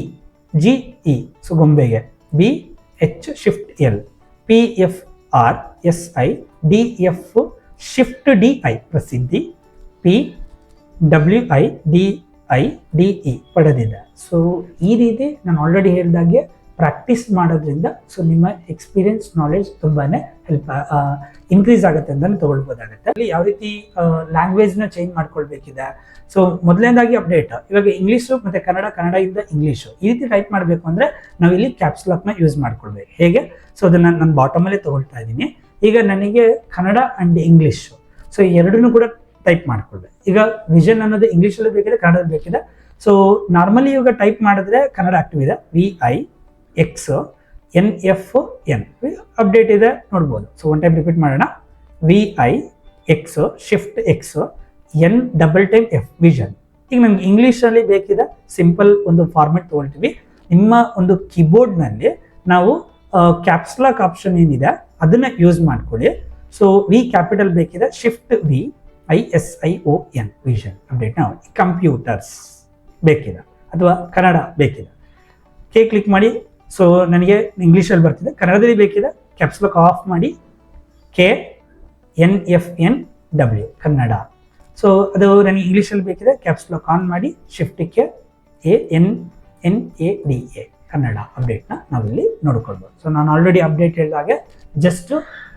G E so ಗೊಂಬೆಗೆ B H shift L P F R S I D F shift D I ಪ್ರಸಿದ್ಧಿ. P W I D I D E ಪಡೆದಿದೆ. So ಈ ರೀತಿ ನಾನು already ಹೇಳಿದಾಗೆ practice ಮಾಡೋದ್ರಿಂದ so ನಿಮ್ಮ ಎಕ್ಸ್ಪೀರಿಯನ್ಸ್ ನಾಲೆಡ್ಜ್ ತುಂಬಾ help increase ಆಗುತ್ತೆ ಅಂತಲೇ ತಗೊಳ್ಬೋದಾಗುತ್ತೆ. ಅಲ್ಲಿ ಯಾವ ರೀತಿ ಲ್ಯಾಂಗ್ವೇಜ್ನ ಚೇಂಜ್ ಮಾಡ್ಕೊಳ್ಬೇಕಿದೆ. ಸೊ ಮೊದಲನೇದಾಗಿ ಅಪ್ಡೇಟ್ ಇವಾಗ ಇಂಗ್ಲೀಷು ಮತ್ತು ಕನ್ನಡ ಕನ್ನಡದಿಂದ ಇಂಗ್ಲೀಷು ಈ ರೀತಿ ಟೈಪ್ ಮಾಡಬೇಕು ಅಂದರೆ ನಾವು ಇಲ್ಲಿ ಕ್ಯಾಪ್ಸ್ ಲಾಕ್ನ ಯೂಸ್ ಮಾಡ್ಕೊಳ್ಬೇಕು. ಹೇಗೆ? ಸೊ ಅದನ್ನು ನಾನು ಬಾಟಮಲ್ಲೇ ತೊಗೊಳ್ತಾ ಇದ್ದೀನಿ. ಈಗ ನನಗೆ ಕನ್ನಡ ಆ್ಯಂಡ್ ಇಂಗ್ಲೀಷು ಸೊ ಎರಡನ್ನೂ ಕೂಡ ಟೈಪ್ ಮಾಡ್ಕೊಳ್ಬೇಕು. ಈಗ ವಿಷನ್ ಅನ್ನೋದು ಇಂಗ್ಲೀಷಲ್ಲೂ ಬೇಕಿದೆ, ಕನ್ನಡದಲ್ಲಿ ಬೇಕಿದೆ. ಸೊ ನಾರ್ಮಲಿ ಇವಾಗ ಟೈಪ್ ಮಾಡಿದ್ರೆ ಕನ್ನಡ ಆಕ್ಟಿವ್ ಇದೆ. V I X N F N update ಇದೆ, ನೋಡ್ಬೋದು. ಸೊ ಒನ್ ಟೈಮ್ ರಿಪೀಟ್ ಮಾಡೋಣ. V I X shift X N double time F vision ಈಗ ನಮ್ಗೆ ಇಂಗ್ಲೀಷಲ್ಲಿ ಬೇಕಿದೆ ಸಿಂಪಲ್ ಒಂದು ಫಾರ್ಮೆಟ್ ತೊಗೊಳ್ತೀವಿ. ನಿಮ್ಮ ಒಂದು ಕೀಬೋರ್ಡ್ನಲ್ಲಿ ನಾವು ಕ್ಯಾಪ್ಸ್ಲಾಕ್ ಆಪ್ಷನ್ ಏನಿದೆ, ಅದನ್ನ ಯೂಸ್ ಮಾಡ್ಕೊಳ್ಳಿ. ಸೊ ವಿ ಕ್ಯಾಪಿಟಲ್ ಬೇಕಿದೆ shift V I S I O N vision update ನಾವು ಕಂಪ್ಯೂಟರ್ಸ್ ಬೇಕಿದೆ ಅಥವಾ ಕನ್ನಡ ಬೇಕಿದೆ. ಕೆ ಕ್ಲಿಕ್ ಮಾಡಿ ಸೊ ನನಗೆ ಇಂಗ್ಲೀಷಲ್ಲಿ ಬರ್ತಿದೆ, ಕನ್ನಡದಲ್ಲಿ ಬೇಕಿದೆ ಕ್ಯಾಪ್ಸ್ಲಾಕ್ ಆಫ್ ಮಾಡಿ K N F N W Kannada. So ಅದು ನನಗೆ ಇಂಗ್ಲೀಷಲ್ಲಿ ಬೇಕಿದೆ ಕ್ಯಾಪ್ಸ್ಲಾಕ್ ಆನ್ ಮಾಡಿ ಶಿಫ್ಟಿಗೆ A N N A D A Kannada ಅಪ್ಡೇಟ್ನ ನಾವಿಲ್ಲಿ ನೋಡ್ಕೊಳ್ಬೋದು. ಸೊ ನಾನು ಆಲ್ರೆಡಿ ಅಪ್ಡೇಟ್ ಹೇಳಿದಾಗೆ ಜಸ್ಟ್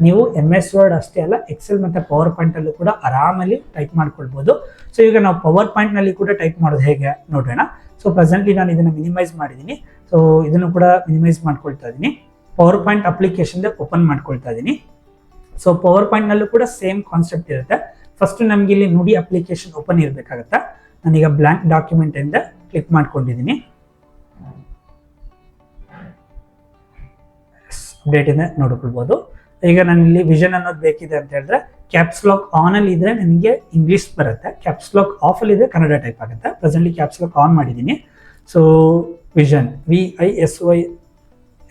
ನೀವು ಎಂ ಎಸ್ ವರ್ಡ್ ಅಷ್ಟೇ ಅಲ್ಲ ಎಕ್ಸೆಲ್ ಮತ್ತು ಪವರ್ ಪಾಯಿಂಟಲ್ಲೂ ಕೂಡ ಆರಾಮಲ್ಲಿ ಟೈಪ್ ಮಾಡ್ಕೊಳ್ಬೋದು. ಸೊ ಈಗ ನಾವು ಪವರ್ ಪಾಯಿಂಟ್ನಲ್ಲಿ ಕೂಡ ಟೈಪ್ ಮಾಡೋದು ಹೇಗೆ ನೋಡೋಣ. ಸೊ ಪ್ರೆಸೆಂಟ್ಲಿ ನಾನು ಇದನ್ನು ಮಿನಿಮೈಸ್ ಮಾಡಿದ್ದೀನಿ ಸೊ ಇದನ್ನು ಕೂಡ ಮಿನಿಮೈಸ್ ಮಾಡ್ಕೊಳ್ತಾ ಇದ್ದೀನಿ ಪವರ್ ಪಾಯಿಂಟ್ ಅಪ್ಲಿಕೇಶನ್ ಓಪನ್ ಮಾಡ್ಕೊಳ್ತಾ ಇದ್ದೀನಿ ಸೊ ಪವರ್ ಪಾಯಿಂಟ್ನಲ್ಲೂ ಕೂಡ ಸೇಮ್ ಕಾನ್ಸೆಪ್ಟ್ ಇರುತ್ತೆ. ಫಸ್ಟ್ ನಮಗೆ ಇಲ್ಲಿ ನುಡಿ ಅಪ್ಲಿಕೇಶನ್ ಓಪನ್ ಇರಬೇಕಾಗತ್ತೆ? ನಾನೀಗ ಬ್ಲ್ಯಾಂಕ್ ಡಾಕ್ಯುಮೆಂಟ್ ಇಂದ ಕ್ಲಿಕ್ ಮಾಡ್ಕೊಂಡಿದ್ದೀನಿ ಅಪ್ಡೇಟ್ ಇಂದ ನೋಡ್ಕೊಳ್ಬೋದು. ಈಗ ಇಲ್ಲಿ ವಿಷನ್ ಅನ್ನೋದು ಬೇಕಿದೆ ಅಂತ ಹೇಳಿದ್ರೆ ಕ್ಯಾಪ್ಸ್ ಲಾಕ್ ಆನ್ ಅಲ್ಲಿ ಇದ್ರೆ ನನಗೆ ಇಂಗ್ಲಿಷ್ ಬರುತ್ತೆ. ಕ್ಯಾಪ್ಸ್ ಲಾಕ್ ಆಫ್ ಅಲ್ಲಿ ಇದ್ರೆ ಕನ್ನಡ ಟೈಪ್ ಆಗುತ್ತೆ. ಪ್ರೆಸೆಂಟ್ಲಿ ಕ್ಯಾಪ್ಸ್ ಲಾಕ್ ಆನ್ ಮಾಡಿದ್ದೀನಿ. So vision V I S Y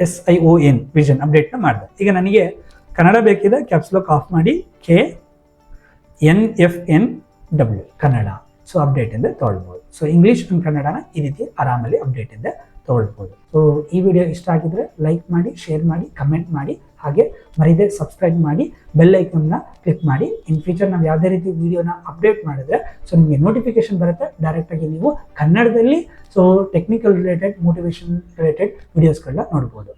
S I O N vision ಅಪ್ಡೇಟ್ನ ಮಾಡಿದೆ. ಈಗ ನನಗೆ ಕನ್ನಡ ಬೇಕಿದೆ ಕ್ಯಾಪ್ಸ್ ಲಾಕ್ ಆಫ್ ಮಾಡಿ K N F N W Kannada. So update ಇಂದ ತೊಗೊಳ್ಬೋದು ಸೊ ಇಂಗ್ಲೀಷ್ ಅಂಡ್ ಕನ್ನಡನ ಈ ರೀತಿ ಆರಾಮಲ್ಲಿ ಅಪ್ಡೇಟ್ ಇಂದ ತೊಗೊಳ್ಬೋದು. ಸೊ ಈ ವಿಡಿಯೋ ಇಷ್ಟ ಆಗಿದ್ರೆ ಲೈಕ್ ಮಾಡಿ ಶೇರ್ ಮಾಡಿ ಕಮೆಂಟ್ ಮಾಡಿ, ಹಾಗೆ ಮರಿದೇ ಸಬ್ಸ್ಕ್ರೈಬ್ ಮಾಡಿ ಬೆಲ್ ಐಕನ್ನ ಕ್ಲಿಕ್ ಮಾಡಿ. ಇನ್ ಫ್ಯೂಚರ್ ನಾವು ಯಾವುದೇ ರೀತಿ ವಿಡಿಯೋನ ಅಪ್ಡೇಟ್ ಮಾಡಿದ್ರೆ ಸೊ ನಿಮಗೆ ನೋಟಿಫಿಕೇಶನ್ ಬರುತ್ತೆ. ಡೈರೆಕ್ಟಾಗಿ ನೀವು ಕನ್ನಡದಲ್ಲಿ so technical related motivation related ವಿಡಿಯೋಸ್ಗಳನ್ನ ನೋಡ್ಬೋದು.